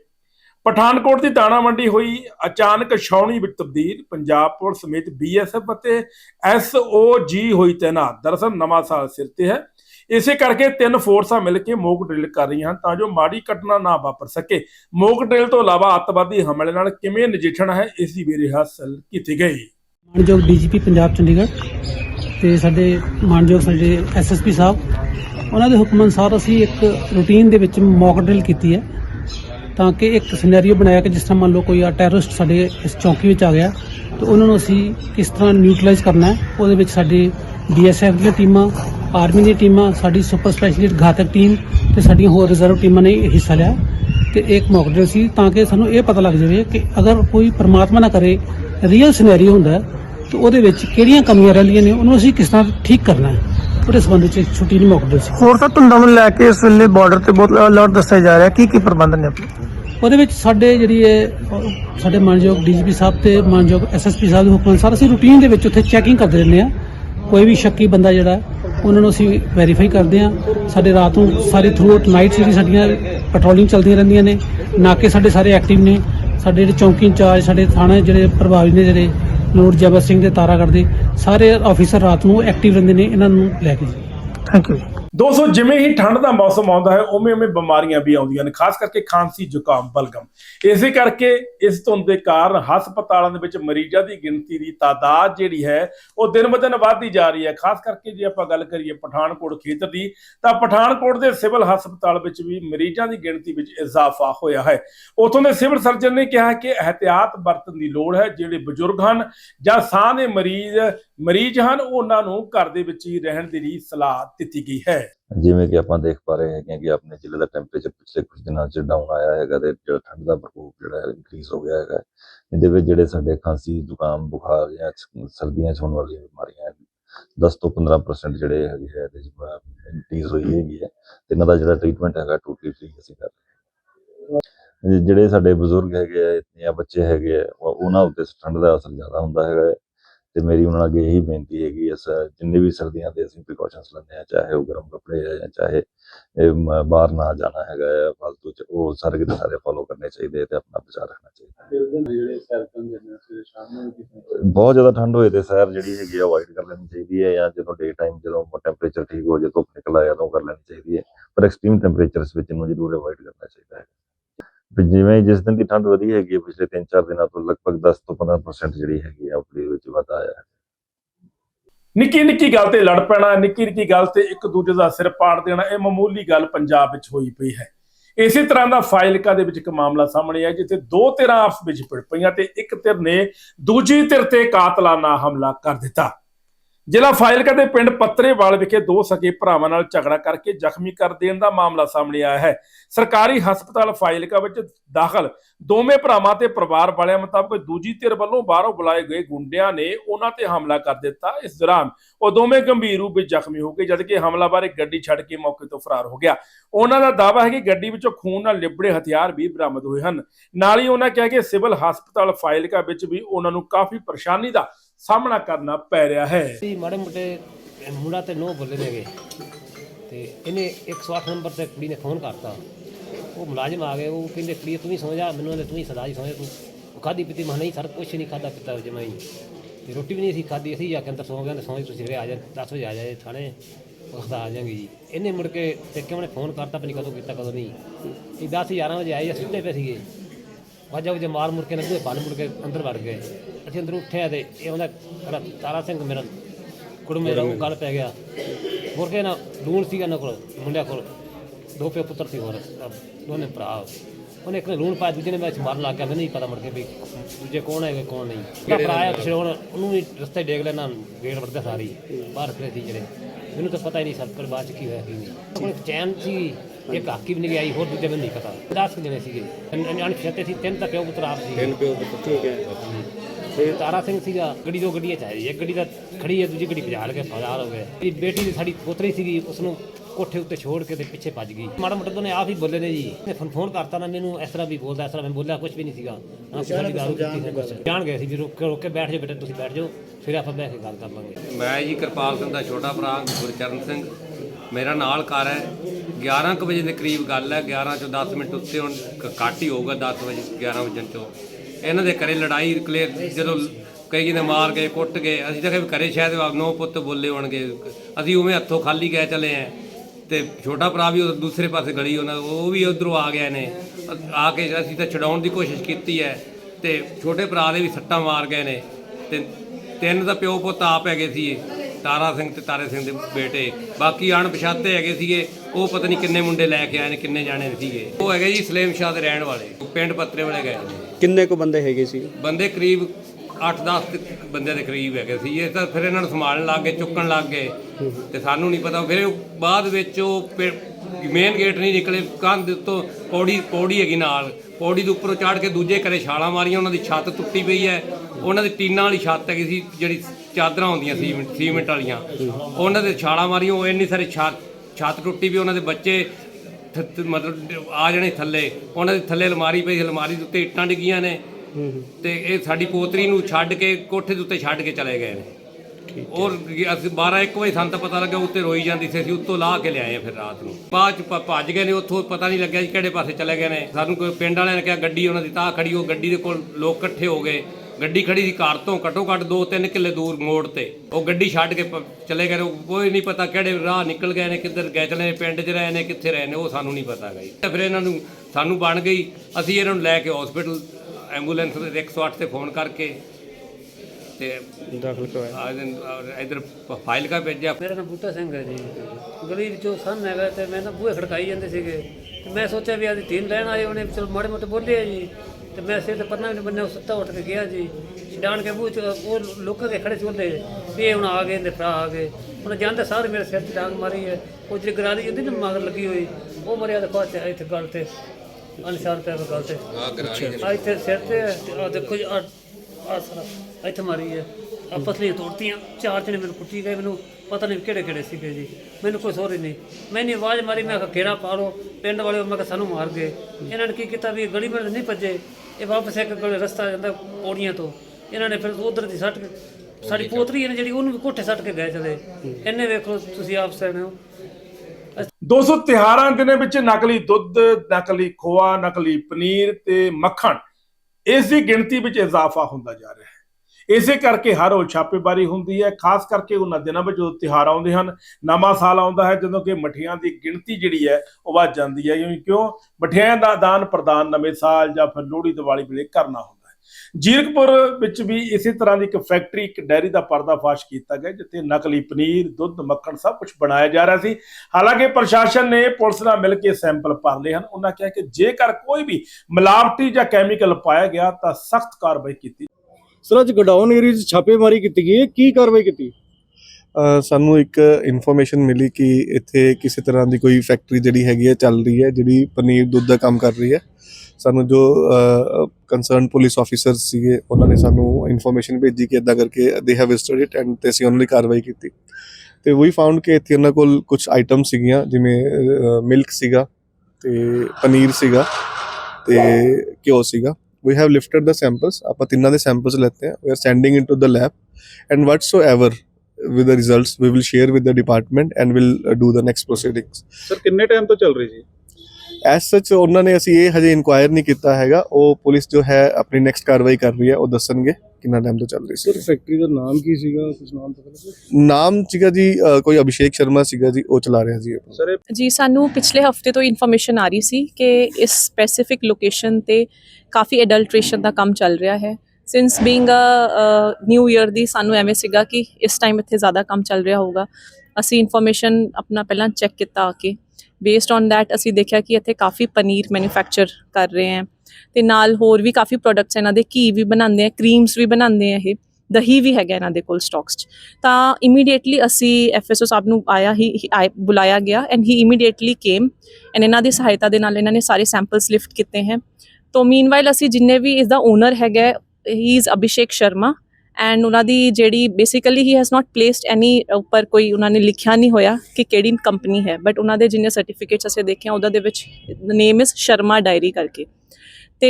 ਪਠਾਨਕੋਟ ਦੀ ਦਾਣਾ ਮੰਡੀ ਹੋਈ ਅਚਾਨਕ ਛਾਉਣੀ ਵਿੱਚ ਤਬਦੀਲ, ਪੰਜਾਬ ਪੁਲਿਸ ਸਮੇਤ ਬੀਐਸਐਫ ਅਤੇ ਐਸਓਜੀ ਹੋਈ ਤੈਨਾਤ ਦਰਅਸਲ ਨਵਾਂ ਸਾਲ ਸਿਰ ਤੇ ਹੈ। ਇਸੇ ਕਰਕੇ ਤਿੰਨ ਫੋਰਸਾਂ ਮਿਲ ਕੇ ਮੋਕ ਡਰਿਲ ਕਰ ਰਹੀਆਂ ਹਨ ਤਾਂ ਜੋ ਮਾੜੀ ਘਟਨਾ ਨਾ ਵਾਪਰ ਸਕੇ। ਮੋਕ ਡਰਿਲ ਤੋਂ ਇਲਾਵਾ ਅੱਤਵਾਦੀ ਹਮਲੇ ਨਾਲ ਕਿਵੇਂ ਨਜਿੱਠਣਾ ਹੈ, ਇਸ ਦੀ ਵੀ ਰਿਹਰਸਲ ਕੀਤੀ ਗਈ। ਮਾਨਯੋਗ ਡੀਜੀਪੀ ਪੰਜਾਬ ਚੰਡੀਗੜ੍ਹ ਤੇ ਸਾਡੇ ਮਾਨਯੋਗ ਸਾਡੇ ਐਸਐਸਪੀ ਸਾਹਿਬ ਉਹਨਾਂ ਦੇ ਹੁਕਮ ਅਨੁਸਾਰ ਅਸੀਂ ਇੱਕ ਰੂਟੀਨ ਦੇ ਵਿੱਚ ਮੌਕ ਡਰਿਲ ਕੀਤੀ ਹੈ ਤਾਂ ਕਿ ਇੱਕ ਸਿਨੈਰੀਓ ਬਣਾਇਆ ਕਿ ਜਿਸ ਤਰ੍ਹਾਂ ਮੰਨ ਲਓ ਕੋਈ ਆ ਟੈਰਰਿਸਟ ਸਾਡੇ ਇਸ ਚੌਕੀ ਵਿੱਚ ਆ ਗਿਆ, ਤੇ ਉਹਨਾਂ ਨੂੰ ਅਸੀਂ ਕਿਸ ਤਰ੍ਹਾਂ ਨਿਊਟਰਲਾਈਜ਼ ਕਰਨਾ ਹੈ, ਉਹਦੇ ਵਿੱਚ ਸਾਡੀ ਬੀਐਸਐਫ ਦੀਆਂ ਟੀਮਾਂ ਆਰਮੀ ਦੀਆਂ ਟੀਮਾਂ, ਸਾਡੀ ਸੁਪਰ ਸਪੈਸ਼ਲਿਸਟ ਘਾਤਕ ਟੀਮ ਤੇ ਸਾਡੀਆਂ ਹੋਰ ਰਿਜ਼ਰਵ ਟੀਮਾਂ ਨੇ ਹਿੱਸਾ ਲਿਆ ਤੇ ਇੱਕ ਮੌਕ ਡਰਿਲ ਸੀ ਤਾਂ ਕਿ ਸਾਨੂੰ ਇਹ ਪਤਾ ਲੱਗ ਜਾਵੇ ਕਿ ਅਗਰ ਕੋਈ ਪਰਮਾਤਮਾ ਨਾ ਕਰੇ ਰੀਅਲ ਸਿਨੈਰੀਓ ਹੁੰਦਾ ਤਾਂ ਉਹਦੇ ਵਿੱਚ ਕਿਹੜੀਆਂ ਕਮੀਆਂ ਰਹਿੰਦੀਆਂ ਨੇ, ਉਹਨੂੰ ਅਸੀਂ ਕਿਸ ਤਰ੍ਹਾਂ ਠੀਕ ਕਰਨਾ ਹੈ। ਉਹਦੇ ਸੰਬੰਧ ਵਿੱਚ ਇੱਕ ਛੁੱਟੀ ਨਹੀਂ ਮੌਕ ਡਰਿਲ ਸੀ। ਹੋਰ ਤਾਂ ਧੁੰਦਾਂ ਨੂੰ ਲੈ ਕੇ ਇਸ ਵੇਲੇ ਬਾਰਡਰ ਤੇ ਬਹੁਤ ਅਲਰਟ ਦੱਸਿਆ ਜਾ ਰਿਹਾ। ਕੀ ਕੀ ਪ੍ਰਬੰਧ ਨੇ ਆਪਣੇ? ਉਹਦੇ ਵਿੱਚ ਸਾਡੇ ਜਿਹੜੀ ਇਹ ਅਹ, ਸਾਡੇ ਮਾਨਯੋਗ ਡੀਜੀਪੀ ਸਾਹਿਬ ਤੇ ਮਾਨਯੋਗ ਐਸਐਸਪੀ ਸਾਹਿਬ ਦੇ ਹੁਕਮ ਅਨੁਸਾਰ ਅਸੀਂ ਰੂਟੀਨ ਦੇ ਵਿੱਚ ਉੱਥੇ ਚੈਕਿੰਗ ਕਰਦੇ ਰਹਿੰਦੇ ਆ ਕੋਈ ਵੀ ਸ਼ੱਕੀ ਬੰਦਾ ਜਿਹੜਾ ਹੈ, ਉਹਨਾਂ ਨੂੰ ਅਸੀਂ ਵੈਰੀਫਾਈ ਕਰਦੇ ਆ ਸਾਡੇ ਰਾਤ ਨੂੰ ਸਾਰੇ ਥਰੂ ਆਊਟ ਨਾਈਟ ਜਿਹੜੀ ਸਾਡੀਆਂ ਪੈਟਰੋਲਿੰਗ ਚੱਲਦੀਆਂ ਰਹਿੰਦੀਆਂ ਨੇ ਨਾਕੇ ਸਾਡੇ ਸਾਰੇ ਐਕਟਿਵ ਨੇ। ਸਾਡੇ ਜਿਹੜੇ ਚੌਂਕੀ ਇੰਚਾਰਜ ਸਾਡੇ ਥਾਣੇ ਜਿਹੜੇ ਪ੍ਰਭਾਵੀ ਨੇ ਜਿਹੜੇ ਲੋਡ ਜਬਰ ਸਿੰਘ ਦੇ ਤਾਰਾਗੜ੍ਹ ਦੇ ਸਾਰੇ ਆਫੀਸਰ ਰਾਤ ਨੂੰ ਐਕਟਿਵ ਰਹਿੰਦੇ ਨੇ ਇਹਨਾਂ ਨੂੰ ਲੈ ਕੇ। ਥੈਂਕ ਯੂ ਦੋਸਤੋ ਜਿਵੇਂ ਹੀ ਠੰਡ ਦਾ ਮੌਸਮ ਆਉਂਦਾ ਹੈ ਉਵੇਂ ਉਵੇਂ ਬਿਮਾਰੀਆਂ ਵੀ ਆਉਂਦੀਆਂ ਨੇ ਖਾਸ ਕਰਕੇ ਖਾਂਸੀ ਜ਼ੁਕਾਮ ਬਲਗਮ। ਇਸੇ ਕਰਕੇ ਇਸ ਧੁੰਦ ਦੇ ਕਾਰਨ ਹਸਪਤਾਲਾਂ ਦੇ ਵਿੱਚ ਮਰੀਜ਼ਾਂ ਦੀ ਗਿਣਤੀ ਦੀ ਤਾਦਾਦ ਜਿਹੜੀ ਹੈ ਉਹ ਦਿਨ ਬ ਦਿਨ ਵੱਧਦੀ ਜਾ ਰਹੀ ਹੈ। ਖਾਸ ਕਰਕੇ ਜੇ ਆਪਾਂ ਗੱਲ ਕਰੀਏ ਪਠਾਨਕੋਟ ਖੇਤਰ ਦੀ ਤਾਂ ਪਠਾਨਕੋਟ ਦੇ ਸਿਵਲ ਹਸਪਤਾਲ ਵਿੱਚ ਵੀ ਮਰੀਜ਼ਾਂ ਦੀ ਗਿਣਤੀ ਵਿੱਚ ਇਜ਼ਾਫਾ ਹੋਇਆ ਹੈ। ਉਥੋਂ ਦੇ ਸਿਵਲ ਸਰਜਨ ਨੇ ਕਿਹਾ ਕਿ ਅਹਤਿਆਤ ਵਰਤਣ ਦੀ ਲੋੜ ਹੈ ਜਿਹੜੇ ਬਜ਼ੁਰਗ ਹਨ ਜਾਂ ਸਾਹ ਦੇ ਮਰੀਜ਼ ਮਰੀਜ਼ ਹਨ, ਉਹਨਾਂ ਨੂੰ ਘਰ ਦੇ ਵਿੱਚ ਹੀ ਰਹਿਣ ਦੀ ਸਲਾਹ ਦਿੱਤੀ ਗਈ ਹੈ। ਜਿਵੇਂ ਕਿ ਆਪਾਂ ਦੇਖ ਪਾ ਰਹੇ ਹੈਗੇ ਕਿ ਆਪਣੇ ਜ਼ਿਲ੍ਹੇ ਦਾ ਟੈਂਪਰੇਚਰ ਪਿਛਲੇ ਕੁਝ ਦਿਨਾਂ 'ਚ ਡਾਊਨ ਆਇਆ ਹੈਗਾ ਤੇ ਜਿਹੜਾ ਠੰਡ ਦਾ ਪ੍ਰਕੋਪ ਜਿਹੜਾ ਇਨਕਰੀਜ਼ ਹੋ ਗਿਆ ਹੈਗਾ। ਇਹਦੇ ਵਿੱਚ ਜਿਹੜੇ ਸਾਡੇ ਖਾਂਸੀ ਜ਼ੁਕਾਮ, ਬੁਖਾਰ ਜਾਂ ਸਰਦੀਆਂ 'ਚ ਹੋਣ ਵਾਲੀਆਂ ਬਿਮਾਰੀਆਂ 10 ਤੋਂ 15% ਜਿਹੜੇ ਹੈਗੇ ਹੈ ਇਹਦੇ 'ਚ ਇਨਕਰੀਜ਼ ਹੋਈ ਹੈਗੀ ਹੈ ਤੇ ਇਹਨਾਂ ਦਾ ਜਿਹੜਾ ਟ੍ਰੀਟਮੈਂਟ ਹੈਗਾ ਟੋਟਲੀ ਫ੍ਰੀ ਅਸੀਂ ਕਰ ਰਹੇ ਹਾਂ। ਜਿਹੜੇ ਸਾਡੇ ਬਜ਼ੁਰਗ ਹੈਗੇ ਆ, ਜਾਂ ਬੱਚੇ ਹੈਗੇ ਆ ਉਹਨਾਂ ਉੱਤੇ ਠੰਡ ਦਾ ਅਸਰ ਜ਼ਿਆਦਾ ਹੁੰਦਾ ਹੈਗਾ ਹੈ। ਤੇ ਮੇਰੀ ਉਹਨਾਂ ਅੱਗੇ ਇਹੀ ਬੇਨਤੀ ਹੈਗੀ ਇਸ ਜਿੰਨੇ ਵੀ ਸਰਦੀਆਂ ਦੇ ਅਸੀਂ ਪ੍ਰੀਕਾਸ਼ਨਸ ਲੈਂਦੇ ਆ ਚਾਹੇ ਉਹ ਗਰਮ ਕੱਪੜੇ ਆ ਜਾਂ ਚਾਹੇ ਬਾਹਰ ਨਾ ਜਾਣਾ ਹੈਗਾ ਹੈ ਫालतू ਚ ਉਹ ਸਾਰੇ ਕਿਤੇ ਸਾਰੇ ਫੋਲੋ ਕਰਨੇ ਚਾਹੀਦੇ ਆ ਤੇ ਆਪਣਾ ਬਚਾਅ ਰੱਖਣਾ ਚਾਹੀਦਾ ਬਹੁਤ ਜ਼ਿਆਦਾ ਠੰਡ ਹੋਏ ਤੇ ਸੈਰ ਜਿਹੜੀ ਹੈਗੀ ਆ ਅਵੋਇਡ ਕਰ ਲੈਣੀ ਚਾਹੀਦੀ ਹੈ ਜਾਂ ਜਦੋਂ ਡੇ ਟਾਈਮ ਜਦੋਂ ਟੈਂਪਰੇਚਰ ਠੀਕ ਹੋ ਜਾਏ ਧੁੱਪ ਨਿਕਲ ਆਇਆ ਤਾਂ ਉਹ ਕਰ ਲੈਣੀ ਚਾਹੀਦੀ ਹੈ। ਪਰ ਐਕਸਟ੍ਰੀਮ ਟੈਂਪਰੇਚਰਸ ਵਿੱਚ ਇਹਨੂੰ ਜ਼ਰੂਰ ਅਵੋਇਡ ਕਰਨਾ ਚਾਹੀਦਾ ਹੈ। ਜਿਵੇਂ ਜਿਸ ਦਿਨ ਦੀ ਠੰਡ ਵਧੀ ਹੈਗੀ ਹੈ, ਪਿਛਲੇ 3-4 ਦਿਨਾਂ ਤੋਂ ਲਗਭਗ 10 ਤੋਂ 15% ਜਿਹੜੀ ਹੈਗੀ ਆ ਉਹ ਵਿੱਚ ਵਾਧਾ ਆਇਆ ਹੈ। ਨਿੱਕੀ ਨਿੱਕੀ ਗੱਲ ਤੇ ਲੜ ਪੈਣਾ, ਨਿੱਕੀ ਨਿੱਕੀ ਗੱਲ ਤੇ ਇੱਕ ਦੂਜੇ ਦਾ ਸਿਰ ਪਾੜ ਦੇਣਾ, ਇਹ ਮਾਮੂਲੀ ਗੱਲ ਪੰਜਾਬ ਵਿੱਚ ਹੋਈ ਪਈ ਹੈ। ਇਸੇ ਤਰ੍ਹਾਂ ਦਾ ਫਾਈਲਕਾ ਦੇ ਵਿੱਚ ਇੱਕ ਮਾਮਲਾ ਸਾਹਮਣੇ ਆਇਆ, ਜਿੱਥੇ ਦੋ ਧਿਰਾਂ ਆਪਸ ਵਿੱਚ ਭਿੜ ਪਈਆਂ ਤੇ ਇੱਕ ਧਿਰ ਨੇ ਦੂਜੀ ਧਿਰ ਤੇ ਕਾਤਲਾਨਾ ਹਮਲਾ ਕਰ ਦਿੱਤਾ। ਜ਼ਿਲ੍ਹਾ ਫਾਈਲਕਾ ਦੇ ਪਿੰਡ ਪੱਤਰੇਵਾਲ ਵਿਖੇ ਦੋ ਸਕੇ ਭਰਾਵਾਂ ਨਾਲ ਝਗੜਾ ਕਰਕੇ ਜ਼ਖਮੀ ਕਰ ਦੇਣ ਦਾ ਮਾਮਲਾ ਸਾਹਮਣੇ ਆਇਆ ਹੈ। ਸਰਕਾਰੀ ਹਸਪਤਾਲ ਫਾਈਲਕਾ ਵਿੱਚ ਦਾਖਲ ਦੋਵੇਂ ਭਰਾਵਾਂ ਤੇ ਪਰਿਵਾਰ ਵਾਲਿਆਂ ਮੁਤਾਬਕ ਦੂਜੀ ਧਿਰ ਵੱਲੋਂ ਬਾਹਰੋਂ ਬੁਲਾਏ ਗਏ ਗੁੰਡਿਆਂ ਨੇ ਉਹਨਾਂ ਤੇ ਹਮਲਾ ਕਰ ਦਿੱਤਾ। ਇਸ ਦੌਰਾਨ ਉਹ ਦੋਵੇਂ ਗੰਭੀਰ ਰੂਪ ਵਿੱਚ ਜ਼ਖਮੀ ਹੋ ਗਏ ਜਦਕਿ ਹਮਲਾਵਰ ਇੱਕ ਗੱਡੀ ਛੱਡ ਕੇ ਮੌਕੇ ਤੋਂ ਫਰਾਰ ਹੋ ਗਿਆ। ਉਹਨਾਂ ਦਾ ਦਾਅਵਾ ਹੈ ਕਿ ਗੱਡੀ ਵਿੱਚੋਂ ਖੂਨ ਨਾਲ ਲਿਬੜੇ ਹਥਿਆਰ ਵੀ ਬਰਾਮਦ ਹੋਏ ਹਨ। ਨਾਲ ਹੀ ਉਹਨਾਂ ਕਿਹਾ ਕਿ ਸਿਵਲ ਹਸਪਤਾਲ ਫਾਈਲਕਾ ਵਿੱਚ ਵੀ ਉਹਨਾਂ ਨੂੰ ਕਾਫੀ ਪਰੇਸ਼ਾਨੀ ਦਾ ਸਾਹਮਣਾ ਕਰਨਾ ਪੈ ਰਿਹਾ ਹੈ। ਸੀ ਮਾੜੇ ਮੋਟੇ ਮੁੰਡਾ ਤੇ ਨੋ ਬੋਲੇ ਨੇਗੇ। ਤੇ ਇਹਨੇ 108 ਨੰਬਰ ਤੇ ਕੁੜੀ ਨੇ ਫੋਨ ਕਰਤਾ। ਉਹ ਮੁਲਾਜ਼ਮ ਆ ਗਏ, ਉਹ ਕਹਿੰਦੇ, ਕੁੜੀ, ਤੂੰ ਵੀ ਸੌਂ ਜਾ, ਮੈਨੂੰ ਕਹਿੰਦੇ, ਤੂੰ ਹੀ ਸਦਾ ਹੀ ਸੌਂ ਜਾ, ਤੂੰ ਖਾਦੀ ਪੀਤੀ, ਮੈਂ ਨਹੀਂ ਸਰ, ਕੁਛ ਨਹੀਂ ਖਾਦਾ ਪੀਤਾ ਜਮਾਈ ਤੇ ਰੋਟੀ ਵੀ ਨਹੀਂ ਸੀ ਖਾਦੀ ਅਸੀਂ ਜਾ ਕੇ ਅੰਦਰ ਸੌਂ ਗਏ ਤੇ ਸੌਂ ਤੁਸੀਂ ਆ ਜਾ 10 ਵਜੇ ਆ ਜਾਏ ਥਾਣੇ ਉਸਦਾ ਆ ਜਾਾਂਗੇ ਜੀ। ਇਹਨੇ ਮੁੜ ਕੇ ਤੇ ਉਹਨੇ ਫੋਨ ਕਰਤਾ ਨਹੀਂ ਕਦੋਂ ਕੀਤਾ, ਕਦੋਂ ਨਹੀਂ। ਇਹ 10 11 ਵਜੇ ਆਏ, ਅਸੀਂ ਸੁੱਤੇ ਪਏ ਸੀਗੇ। ਵਾਜਾ ਵਜੇ ਮਾਰ ਮੁੜ ਕੇ ਨੱਗੇ ਬੰਨ ਮੁੜ ਕੇ ਅੰਦਰ ਵੜ ਗਏ। ਅਸੀਂ ਅੰਦਰ ਉੱਠਿਆ ਤੇ ਇਹ ਉਹਦਾ ਮੇਰਾ ਤਾਰਾ ਸਿੰਘ ਮੇਰਾ ਕੁੜਮੇ ਦਾ ਉਹ ਗੱਲ ਪੈ ਗਿਆ। ਮੁੜ ਕੇ ਨਾ ਲੂਣ ਸੀਗਾ ਨਾ ਕੋਲ ਮੁੰਡਿਆਂ ਕੋਲ। ਦੋ ਪਿਓ ਪੁੱਤਰ ਸੀ ਹੋਰ ਦੋਨੇ ਭਰਾ। ਉਹਨੇ ਇੱਕ ਨੇ ਲੂਣ ਪਾਇਆ ਦੂਜੇ ਨੇ ਵਿੱਚ ਮਾਰਨ ਲੱਗ ਗਿਆ ਮੈਨੂੰ ਨਹੀਂ ਪਤਾ ਮੁੜ ਕੇ ਵੀ ਦੂਜੇ ਕੌਣ ਹੈਗੇ ਕੌਣ ਨਹੀਂ। ਉਹਦਾ ਭਰਾ ਆ ਪਿਛਲੇ ਹੁਣ ਉਹਨੂੰ ਵੀ ਰਸਤੇ ਡੇਗ ਲੈਣਾ ਗੇਟ ਵੜਦੇ ਸਾਰੀ ਬਾਹਰ ਖੜੇ ਸੀ ਜਿਹੜੇ। ਮੈਨੂੰ ਤਾਂ ਪਤਾ ਹੀ ਨਹੀਂ ਪਰ ਬਾਅਦ ਚ ਕੀ ਹੋਇਆ ਕੀ ਨਹੀਂ। ਇੱਕ ਚੈਨ ਸੀ ਇੱਕ ਹਾਕੀ ਵੀ ਨਹੀਂ ਆਈ ਹੋਰ ਦੂਜੇ ਮੈਨੂੰ ਨਹੀਂ ਪਤਾ। 10 ਜਣੇ ਸੀਗੇ। ਅਣਪਛਾਤੇ ਸੀ ਤਿੰਨ ਤਾਂ ਪਿਓ ਪੁੱਤਰ ਆਪ ਸੀ ਤਿੰਨ ਪਿਓ ਪੁੱਤਰ ਠੀਕ ਹੈ। ਤੇ ਤਾਰਾ ਸਿੰਘ ਸੀਗਾ ਗੱਡੀ ਦੋ ਗੱਡੀਆਂ ਚ ਆਈ ਇੱਕ ਗੱਡੀ ਤਾਂ ਖੜੀ ਹੈ ਦੂਜੀ ਗੱਡੀ ਭਜਾ ਕੇ ਫਰਾਰ ਹੋ ਗਏ ਮੇਰੀ ਬੇਟੀ ਦੀ ਸਾਡੀ ਪੋਤਰੀ ਸੀਗੀ ਉਸ ਨੂੰ ਕੋਠੇ ਉੱਤੇ ਛੋੜ ਕੇ ਤੇ ਪਿੱਛੇ ਭੱਜ ਗਈ। ਮਾੜਾ ਮੋਟਾ ਤੋਂ ਨੇ ਆਪ ਹੀ ਬੋਲੇ ਨੇ ਜੀ। ਨੇ ਫੋਨ ਫੋਨ ਕਰਤਾ ਨਾ ਮੈਨੂੰ ਇਸ ਤਰ੍ਹਾਂ ਵੀ ਬੋਲਦਾ ਇਸ ਤਰ੍ਹਾਂ ਮੈਂ ਬੋਲਿਆ ਕੁਝ ਵੀ ਨਹੀਂ ਸੀਗਾ। ਨਾ ਜਾਣ ਗਏ ਸੀ ਵੀ ਰੁਕ ਕੇ ਰੁਕ ਕੇ ਬੈਠ ਜਾਓ ਬੇਟਾ ਤੁਸੀਂ ਬੈਠ ਜਾਓ ਫਿਰ ਆਪਾਂ ਬਹਿ ਕੇ ਗੱਲ ਕਰ ਲਾਂਗੇ। ਮੈਂ ਜੀ ਕਿਰਪਾਲ ਸਿੰਘ ਦਾ ਛੋਟਾ ਭਰਾ ਗੁਰਚਰਨ ਸਿੰਘ। ਮੇਰਾ ਨਾਲ ਘਰ ਹੈ। 11 ਕੁ ਵਜੇ ਦੇ ਕਰੀਬ ਗੱਲ ਹੈ 11 ਚੋਂ 10 ਮਿੰਟ ਉੱਤੇ ਹੁਣ ਘੱਟ ਹੀ ਹੋਊਗਾ 10 ਵਜੇ 11 ਵਜੇ ਤੋਂ ਇਹਨਾਂ ਦੇ ਘਰੇ ਲੜਾਈ ਕਲੀਅਰ ਜਦੋਂ ਕਈ ਨੇ ਮਾਰ ਗਏ, ਕੁੱਟ ਗਏ, ਅਸੀਂ ਤਾਂ ਕਿ ਘਰੇ ਸ਼ਾਇਦ ਨੌ ਪੁੱਤ ਬੋਲੇ ਹੋਣਗੇ। ਅਸੀਂ ਉਵੇਂ ਹੱਥੋਂ ਖਾਲੀ ਗਏ ਚਲੇ ਆ। ਤੇ ਛੋਟਾ ਭਰਾ ਵੀ ਉਹ ਦੂਸਰੇ ਪਾਸੇ ਗਲੀ ਉਹਨਾਂ ਉਹ ਵੀ ਉਧਰੋਂ ਆ ਗਏ ਨੇ। ਅ- ਆ ਕੇ ਅਸੀਂ ਤਾਂ ਛਡਾਉਣ ਦੀ ਕੋਸ਼ਿਸ਼ ਕੀਤੀ ਹੈ। ਤੇ ਛੋਟੇ ਭਰਾ ਦੇ ਵੀ ਸੱਟਾਂ ਮਾਰ ਗਏ ਨੇ। ਤੇ ਤਿੰਨ ਤਾਂ ਪਿਓ ਪੁੱਤ ਆਪ ਹੈਗੇ ਸੀ ਤਾਰਾ ਸਿੰਘ ਤੇ ਤਾਰੇ ਸਿੰਘ ਦੇ ਬੇਟੇ। ਬਾਕੀ ਅਣਪਛਾਤੇ ਹੈਗੇ ਸੀਗੇ, ਉਹ ਪਤਾ ਨਹੀਂ ਕਿੰਨੇ ਮੁੰਡੇ ਲੈ ਕੇ ਆਏ ਨੇ, ਕਿੰਨੇ ਜਾਣੇ ਸੀਗੇ। ਉਹ ਹੈਗੇ ਜੀ ਸਲੇਮ ਸ਼ਾਹ ਦੇ ਰਹਿਣ ਵਾਲੇ, ਪਿੰਡ ਪੱਤਰੇ ਵਾਲੇ ਗਏ ਕਿੰਨੇ ਕੁ ਬੰਦੇ ਹੈਗੇ ਸੀ? ਬੰਦੇ ਕਰੀਬ 8-10 ਬੰਦੇ ਦੇ ਕਰੀਬ ਹੈਗੇ ਸੀ। ਇਹ ਤਾਂ ਫਿਰ ਇਹਨਾਂ ਨੂੰ ਸੰਭਾਲਣ ਲੱਗ ਗਏ, ਚੁੱਕਣ ਲੱਗ ਗਏ। ਤੇ ਸਾਨੂੰ ਨਹੀਂ ਪਤਾ। ਫਿਰ ਉਹ ਬਾਅਦ ਵਿੱਚ ਉਹ ਮੇਨ ਗੇਟ ਨਹੀਂ ਨਿਕਲੇ। ਕੰਧ ਉੱਤੋਂ ਪੌੜੀ ਪੌੜੀ ਹੈਗੀ ਨਾਲ। ਪੌੜੀ ਦੇ ਉੱਪਰੋਂ ਚੜ੍ਹ ਕੇ ਦੂਜੇ ਘਰੇ ਛਾਲਾਂ ਮਾਰੀਆਂ। ਉਹਨਾਂ ਦੀ ਛੱਤ ਟੁੱਟੀ ਪਈ ਹੈ। ਉਹਨਾਂ ਦੀ ਟੀਨਾਂ ਵਾਲੀ ਛੱਤ ਹੈਗੀ ਸੀ, ਜਿਹੜੀ ਚਾਦਰਾਂ ਹੁੰਦੀਆਂ ਸੀਮਿੰਟ, ਸੀਮੈਂਟ ਵਾਲੀਆਂ। ਉਹਨਾਂ ਦੇ ਛਾਲਾਂ ਮਾਰੀਆਂ। ਉਹ ਇੰਨੀ ਸਾਰੀ ਛੱਤ ਛੱਤ ਟੁੱਟੀ ਵੀ। ਉਹਨਾਂ ਦੇ ਬੱਚੇ ਥ- ਮਤਲਬ ਆ ਜਾਣੇ ਥੱਲੇ। ਉਹਨਾਂ ਦੇ ਥੱਲੇ ਅਲਮਾਰੀ ਪਈ ਅਲਮਾਰੀ ਦੇ ਉੱਤੇ ਇੱਟਾਂ ਡਿੱਗੀਆਂ ਨੇ। ਤੇ ਇਹ ਸਾਡੀ ਪੋਤਰੀ ਨੂੰ ਛੱਡ ਕੇ ਕੋਠੇ ਦੇ ਉੱਤੇ ਛੱਡ ਕੇ ਚਲੇ ਗਏ ਨੇ। ਔਰ ਅਸੀਂ 12 1 ਵਜੇ ਸਾਨੂੰ ਤਾਂ ਪਤਾ ਲੱਗਾ ਉੱਤੇ ਰੋਈ ਜਾਂਦੀ ਸੀ ਅਸੀਂ ਉੱਤੋਂ ਲਾਹ ਕੇ ਲਿਆਏ ਫਿਰ ਰਾਤ ਨੂੰ। ਬਾਅਦ ਚ ਭ- ਭੱਜ ਗਏ ਨੇ ਉੱਥੋਂ ਪਤਾ ਨਹੀਂ ਲੱਗਿਆ ਜੀ ਕਿਹੜੇ ਪਾਸੇ ਚਲੇ ਗਏ ਨੇ। ਸਾਨੂੰ ਕੋਈ ਪਿੰਡ ਵਾਲਿਆਂ ਨੇ ਕਿਹਾ ਗੱਡੀ ਉਹਨਾਂ ਦੀ ਤਾਂ ਖੜੀ ਉਹ ਗੱਡੀ ਦੇ ਕੋਲ ਲੋਕ ਇਕੱਠੇ ਹੋ ਗਏ। ਗੱਡੀ ਖੜੀ ਸੀ ਘਰ ਤੋਂ ਘੱਟੋ ਘੱਟ 2-3 ਕਿੱਲੇ ਦੂਰ ਮੋੜ ਤੇ। ਉਹ ਗੱਡੀ ਛੱਡ ਕੇ ਪ- ਚਲੇ ਗਏ ਨੇ। ਉਹ ਕੋਈ ਨਹੀਂ ਪਤਾ ਕਿਹੜੇ ਰਾਹ ਨਿਕਲ ਗਏ ਨੇ ਕਿੱਧਰ ਗਏ ਚਲੇ ਨੇ ਪਿੰਡ 'ਚ ਰਹੇ ਨੇ ਕਿੱਥੇ ਰਹੇ ਨੇ ਉਹ ਸਾਨੂੰ ਨਹੀਂ ਪਤਾ ਗਈ। ਤੇ ਫਿਰ ਇਹਨਾਂ ਨੂੰ ਸਾਨੂੰ ਬਣ ਗਈ। ਅਸੀਂ ਇਹਨਾਂ ਨੂੰ ਲੈ ਕੇ ਹਸਪੀਟਲ ਐਂਬੂਲੈਂਸ ਦੇ 108 ਤੇ ਫੋਨ ਕਰਕੇ ਤੇ ਦਾਖਲ ਕਰਵਾਇਆ। ਇਧਰ ਫਾਈਲ ਕਾ ਭੇਜਿਆ। ਮੇਰਾ ਨਾਮ ਬੂਟਾ ਸਿੰਘ ਹੈ ਜੀ। ਗਲੀ ਵਿੱਚੋਂ ਸੰਨ ਹੈਗਾ ਤੇ ਮੈਂ ਤਾਂ ਬੂਹੇ ਖੜਕਾਈ ਜਾਂਦੇ ਸੀਗੇ। ਤੇ ਮੈਂ ਸੋਚਿਆ ਵੀ ਆਦੀ ਟੀਮ ਲੈਣ ਆਏ ਉਹਨੇ ਚਲ ਮਾੜੇ ਮੋਟੇ ਬੋਲੇ ਆ ਜੀ। ਤੇ ਮੈਂ ਸਿਰ ਤੇ ਪਰਨਾ ਵੀ ਬੰਨੇ ਸੁੱਤਾ ਉੱਠ ਕੇ ਗਿਆ ਜੀ। ਛਡਾਣ ਕੇ ਬੂਹ ਚ ਉਹ ਲੋਕਾਂ ਦੇ ਖੜੇ ਉਹਦੇ। ਵੀ ਇਹ ਹੁਣ ਆ ਗਏ ਨੇ ਭਰਾ ਆ ਗਏ। ਹੁਣ ਜਾਂਦੇ ਸਾਰੇ ਮੇਰੇ ਸਿਰ ਤੇ ਡਾਂਗ ਮਾਰੀ ਹੈ। ਉਹ ਜਿਹੜੀ ਗਰਾਰੀ ਹੁੰਦੀ ਨਾ ਮਗਰ ਲੱਗੀ ਹੋਈ। ਉਹ ਮਰਿਆ ਦੇਖੋ ਇੱਥੇ ਇੱਥੇ ਗੱਲ ਤੇ। ਅਨਸ਼ਾਨ ਤੇ ਗੱਲ ਤੇ। ਆ ਇੱਥੇ ਸਿਰ ਤੇ ਆ ਦੇਖੋ ਜੀ ਆ ਸਾਰਾ ਇੱਥੇ ਮਾਰੀ ਹੈ। ਆ ਪਸਲੀਆਂ ਤੋੜਤੀਆਂ। ਚਾਰ ਜਣੇ ਮੈਨੂੰ ਕੁੱਟੀ ਗਏ ਮੈਨੂੰ। ਪਤਾ ਨਹੀਂ ਕਿਹੜੇ ਕਿਹੜੇ ਸੀਗੇ ਜੀ। ਮੈਨੂੰ ਕੋਈ ਸੋਰੀ ਨਹੀਂ ਮੈਨੇ ਆਵਾਜ਼ ਮਾਰੀ ਮੈਂ ਕਿਹਾ ਘੇਰਾ ਪਾ ਲਓ। ਪਿੰਡ ਵਾਲੇ ਮੈਂ ਕਿਹਾ ਸਾਨੂੰ ਮਾਰ ਗਏ। ਇਹਨਾਂ ਨੇ ਕੀ ਕੀਤਾ ਵੀ ਗਲੀ ਵਿੱਚ ਨਹੀਂ ਭੱਜੇ। ਇਹ ਵਾਪਸ ਇੱਕ ਗਲੇ ਰਸਤਾ ਜਾਂਦਾ ਪੌੜੀਆਂ ਤੋਂ। ਇਹਨਾਂ ਨੇ ਫਿਰ ਉਧਰ ਦੀ ਸੱਟ ਕੇ ਸਾਡੀ ਪੋਤਰੀ ਨੇ ਜਿਹੜੀ ਉਹਨੂੰ ਵੀ ਕੋਠੇ ਸੱਟ ਕੇ ਗਏ ਚਲੇ। ਇੰਨੇ ਵੇਖੋ ਤੁਸੀਂ ਆਪ ਸਿਆਣੇ ਹੋ। ਦੋਸਤੋ ਤਿਹਾਰਾਂ ਦਿਨਾਂ ਵਿੱਚ ਨਕਲੀ ਦੁੱਧ ਨਕਲੀ ਖੋਆ ਨਕਲੀ ਪਨੀਰ ਤੇ ਮੱਖਣ ਇਸ ਦੀ ਗਿਣਤੀ ਵਿੱਚ ਇਜ਼ਾਫਾ ਹੁੰਦਾ ਜਾ ਰਿਹਾ ਹੈ। ਇਸੇ ਕਰਕੇ ਹਰ ਰੋਜ਼ ਛਾਪੇਮਾਰੀ ਹੁੰਦੀ ਹੈ, ਖਾਸ ਕਰਕੇ ਉਹਨਾਂ ਦਿਨਾਂ ਵਿੱਚ ਜਦੋਂ ਤਿਹਾਰ ਆਉਂਦੇ ਹਨ, ਨਵਾਂ ਸਾਲ ਆਉਂਦਾ ਹੈ, ਜਦੋਂ ਕਿ ਮਠੀਆਂ ਦੀ ਗਿਣਤੀ ਜਿਹੜੀ ਹੈ ਉਹ ਵੱਧ ਜਾਂਦੀ ਹੈ ਕਿਉਂ- ਕਿਉਂ? ਮਠਿਆਈਆਂ ਦਾ ਦਾਨ ਪ੍ਰਦਾਨ ਨਵੇਂ ਸਾਲ ਜਾਂ ਫਿਰ ਲੋਹੜੀ, ਦੀਵਾਲੀ ਵੇਲੇ ਕਰਨਾ ਹੁੰਦਾ ਹੈ। ਜੀਰਕਪੁਰ ਵਿੱਚ ਵੀ ਇਸੇ ਤਰ੍ਹਾਂ ਦੀ ਇੱਕ ਫੈਕਟਰੀ ਇੱਕ ਡੈਰੀ ਦਾ ਪਰਦਾਫਾਸ਼ ਕੀਤਾ ਗਿਆ, ਜਿੱਥੇ ਨਕਲੀ ਪਨੀਰ, ਦੁੱਧ, ਮੱਖਣ ਸਭ ਕੁਝ ਬਣਾਇਆ ਜਾ ਰਿਹਾ ਸੀ। ਹਾਲਾਂਕਿ ਪ੍ਰਸ਼ਾਸਨ ਨੇ ਪੁਲਿਸ ਨਾਲ ਮਿਲ ਕੇ ਸੈਂਪਲ ਭਰ ਲਏ ਹਨ। ਉਹਨਾਂ ਕਿਹਾ ਕਿ ਜੇਕਰ ਕੋਈ ਵੀ ਮਿਲਾਵਟੀ ਜਾਂ ਕੈਮੀਕਲ ਪਾਇਆ ਗਿਆ ਤਾਂ ਸਖਤ ਕਾਰਵਾਈ ਕੀਤੀ ਸਰ, ਅੱਜ ਗਡਾਊਨ ਏਰੀਆ 'ਚ ਛਾਪੇਮਾਰੀ ਕੀਤੀ ਗਈ ਹੈ। ਕੀ ਕਾਰਵਾਈ ਕੀਤੀ? ਸਾਨੂੰ ਇੱਕ ਇਨਫੋਰਮੇਸ਼ਨ ਮਿਲੀ ਕਿ ਇੱਥੇ ਕਿਸੇ ਤਰ੍ਹਾਂ ਦੀ ਕੋਈ ਫੈਕਟਰੀ ਜਿਹੜੀ ਹੈਗੀ ਹੈ, ਚੱਲ ਰਹੀ ਹੈ, ਜਿਹੜੀ ਪਨੀਰ ਦੁੱਧ ਦਾ ਕੰਮ ਕਰ ਰਹੀ ਹੈ। ਸਾਨੂੰ ਜੋ ਕੰਸਰਨ ਪੁਲਿਸ ਆਫੀਸਰ ਸੀਗੇ, ਉਹਨਾਂ ਨੇ ਸਾਨੂੰ ਇਨਫੋਰਮੇਸ਼ਨ ਭੇਜੀ ਕਿ ਇਦਾਂ ਕਰਕੇ they have visited it and ਤੇ ਅਸੀਂ ਉਹਨਾਂ ਦੀ ਕਾਰਵਾਈ ਕੀਤੀ। ਤੇ ਵੀ ਫਾਊਂਡ ਕਿ ਇੱਥੇ ਉਹਨਾਂ ਕੋਲ ਕੁਝ ਆਈਟਮ ਸੀਗੀਆਂ, ਜਿਵੇਂ ਮਿਲਕ ਸੀਗਾ ਤੇ ਪਨੀਰ ਸੀਗਾ ਤੇ ਘਿਓ ਸੀਗਾ। We have lifted the samples ਆਪਾਂ ਤਿੰਨਾਂ ਦੇ ਸੈਂਪਲਸ ਲੈਤੇ हैं we are sending into the lab and whatsoever with the results we will share with the department and will uh, do the next proceedings sir ਕਿੰਨੇ time ਤੋਂ ਚੱਲ ਰਹੀ ਜੀ S ਸੱਚ ਉਹਨਾਂ ਨੇ ਅਸੀਂ ਇਹ ਹਜੇ ਇਨਕੁਆਇਰ ਨਹੀਂ ਕੀਤਾ ਹੈਗਾ ਉਹ ਪੁਲਿਸ ਜੋ ਹੈ ਆਪਣੀ ਨੈਕਸਟ ਕਾਰਵਾਈ ਕਰ ਰਹੀ ਹੈ ਉਹ ਦੱਸਣਗੇ ਕਿੰਨਾ ਟਾਈਮ ਤੋਂ ਚੱਲ ਰਹੀ ਸੀ ਸਰ ਫੈਕਟਰੀ ਦਾ ਨਾਮ ਕੀ ਸੀਗਾ? ਕੁਝ ਨਾਮ ਪਤਾ ਲੱਗਿਆ? ਨਾਮ ਸੀਗਾ ਜੀ ਅ, ਕੋਈ ਅਭਿਸ਼ੇਕ ਸ਼ਰਮਾ ਸੀਗਾ ਜੀ ਉਹ ਚਲਾ ਰਿਹਾ ਸੀ ਆਪਣਾ। ਸਰ ਜੀ ਸਾਨੂੰ ਪਿਛਲੇ ਹਫ਼ਤੇ ਤੋਂ ਇਨਫੋਰਮੇਸ਼ਨ ਆ ਰਹੀ ਸੀ ਕਿ ਇਸ ਸਪੈਸੀਫਿਕ ਲੋਕੇਸ਼ਨ ਤੇ ਕਾਫੀ ਐਡਲਟ੍ਰੇਸ਼ਨ ਦਾ ਕੰਮ ਚੱਲ ਰਿਹਾ ਹੈ। Since being a new year ਦੀ ਸਾਨੂੰ ਐਵੇਂ ਸੀਗਾ ਕਿ ਇਸ ਟਾਈਮ ਇੱਥੇ ਜ਼ਿਆਦਾ ਕੰਮ ਚੱਲ ਰਿਹਾ ਹੋਊਗਾ। ਅਸੀਂ ਇਨਫੋਰਮੇਸ਼ਨ ਆਪਣਾ ਪਹਿਲਾਂ ਚੈੱਕ ਕੀਤਾ ਆ ਕੇ। ਬੇਸਡ ਔਨ ਥੈਟ ਅਸੀਂ ਦੇਖਿਆ ਕਿ ਇੱਥੇ ਕਾਫੀ ਪਨੀਰ ਮੈਨੂਫੈਕਚਰ ਕਰ ਰਹੇ ਹੈ ਤੇ ਨਾਲ ਹੋਰ ਵੀ ਕਾਫੀ ਪ੍ਰੋਡਕਟਸ ਇਹਨਾਂ ਦੇ ਘੀ ਵੀ ਬਣਾਉਂਦੇ ਆ ਕਰੀਮਸ ਵੀ ਬਣਾਉਂਦੇ ਆ ਇਹ। ਦਹੀਂ ਵੀ ਹੈਗਾ ਇਹਨਾਂ ਦੇ ਕੋਲ ਸਟਾਕਸ 'ਚ। ਤਾਂ ਇਮੀਡੀਏਟਲੀ ਅਸੀਂ ਐਫਐਸਓ ਸਾਹਿਬ ਨੂੰ ਆਇਆ ਹੀ ਆਏ- ਬੁਲਾਇਆ ਗਿਆ and he immediately came and ਇਹਨਾਂ ਦੀ ਸਹਾਇਤਾ ਦੇ ਨਾਲ ਇਹਨਾਂ ਨੇ ਸਾਰੇ ਸੈਂਪਲਸ ਲਿਫਟ ਕੀਤੇ ਹਨ ਤੋ ਮੀਨਵਾਈਲ ਅਸੀਂ ਜਿੰਨੇ ਵੀ ਇਸ ਦਾ ਓਨਰ ਹੈਗਾ he is Abhishek Sharma and ਉਹਨਾਂ ਦੀ ਜਿਹੜੀ basically he has not placed any ਉੱਪਰ ਕੋਈ ਉਹਨਾਂ ਨੇ ਲਿਖਿਆ ਨਹੀਂ ਹੋਇਆ ਕਿ ਕਿਹੜੀ ਕੰਪਨੀ ਹੈ। ਬਟ ਉਹਨਾਂ ਦੇ ਜਿੰਨੇ ਸਰਟੀਫਿਕੇਟਸ ਅਸੀਂ ਦੇਖੇ ਆ ਉਹਦਾ ਦੇ ਵਿੱਚ ਨੇਮ ਇਜ਼ ਸ਼ਰਮਾ ਡਾਇਰੀ ਕਰਕੇ। ਤੇ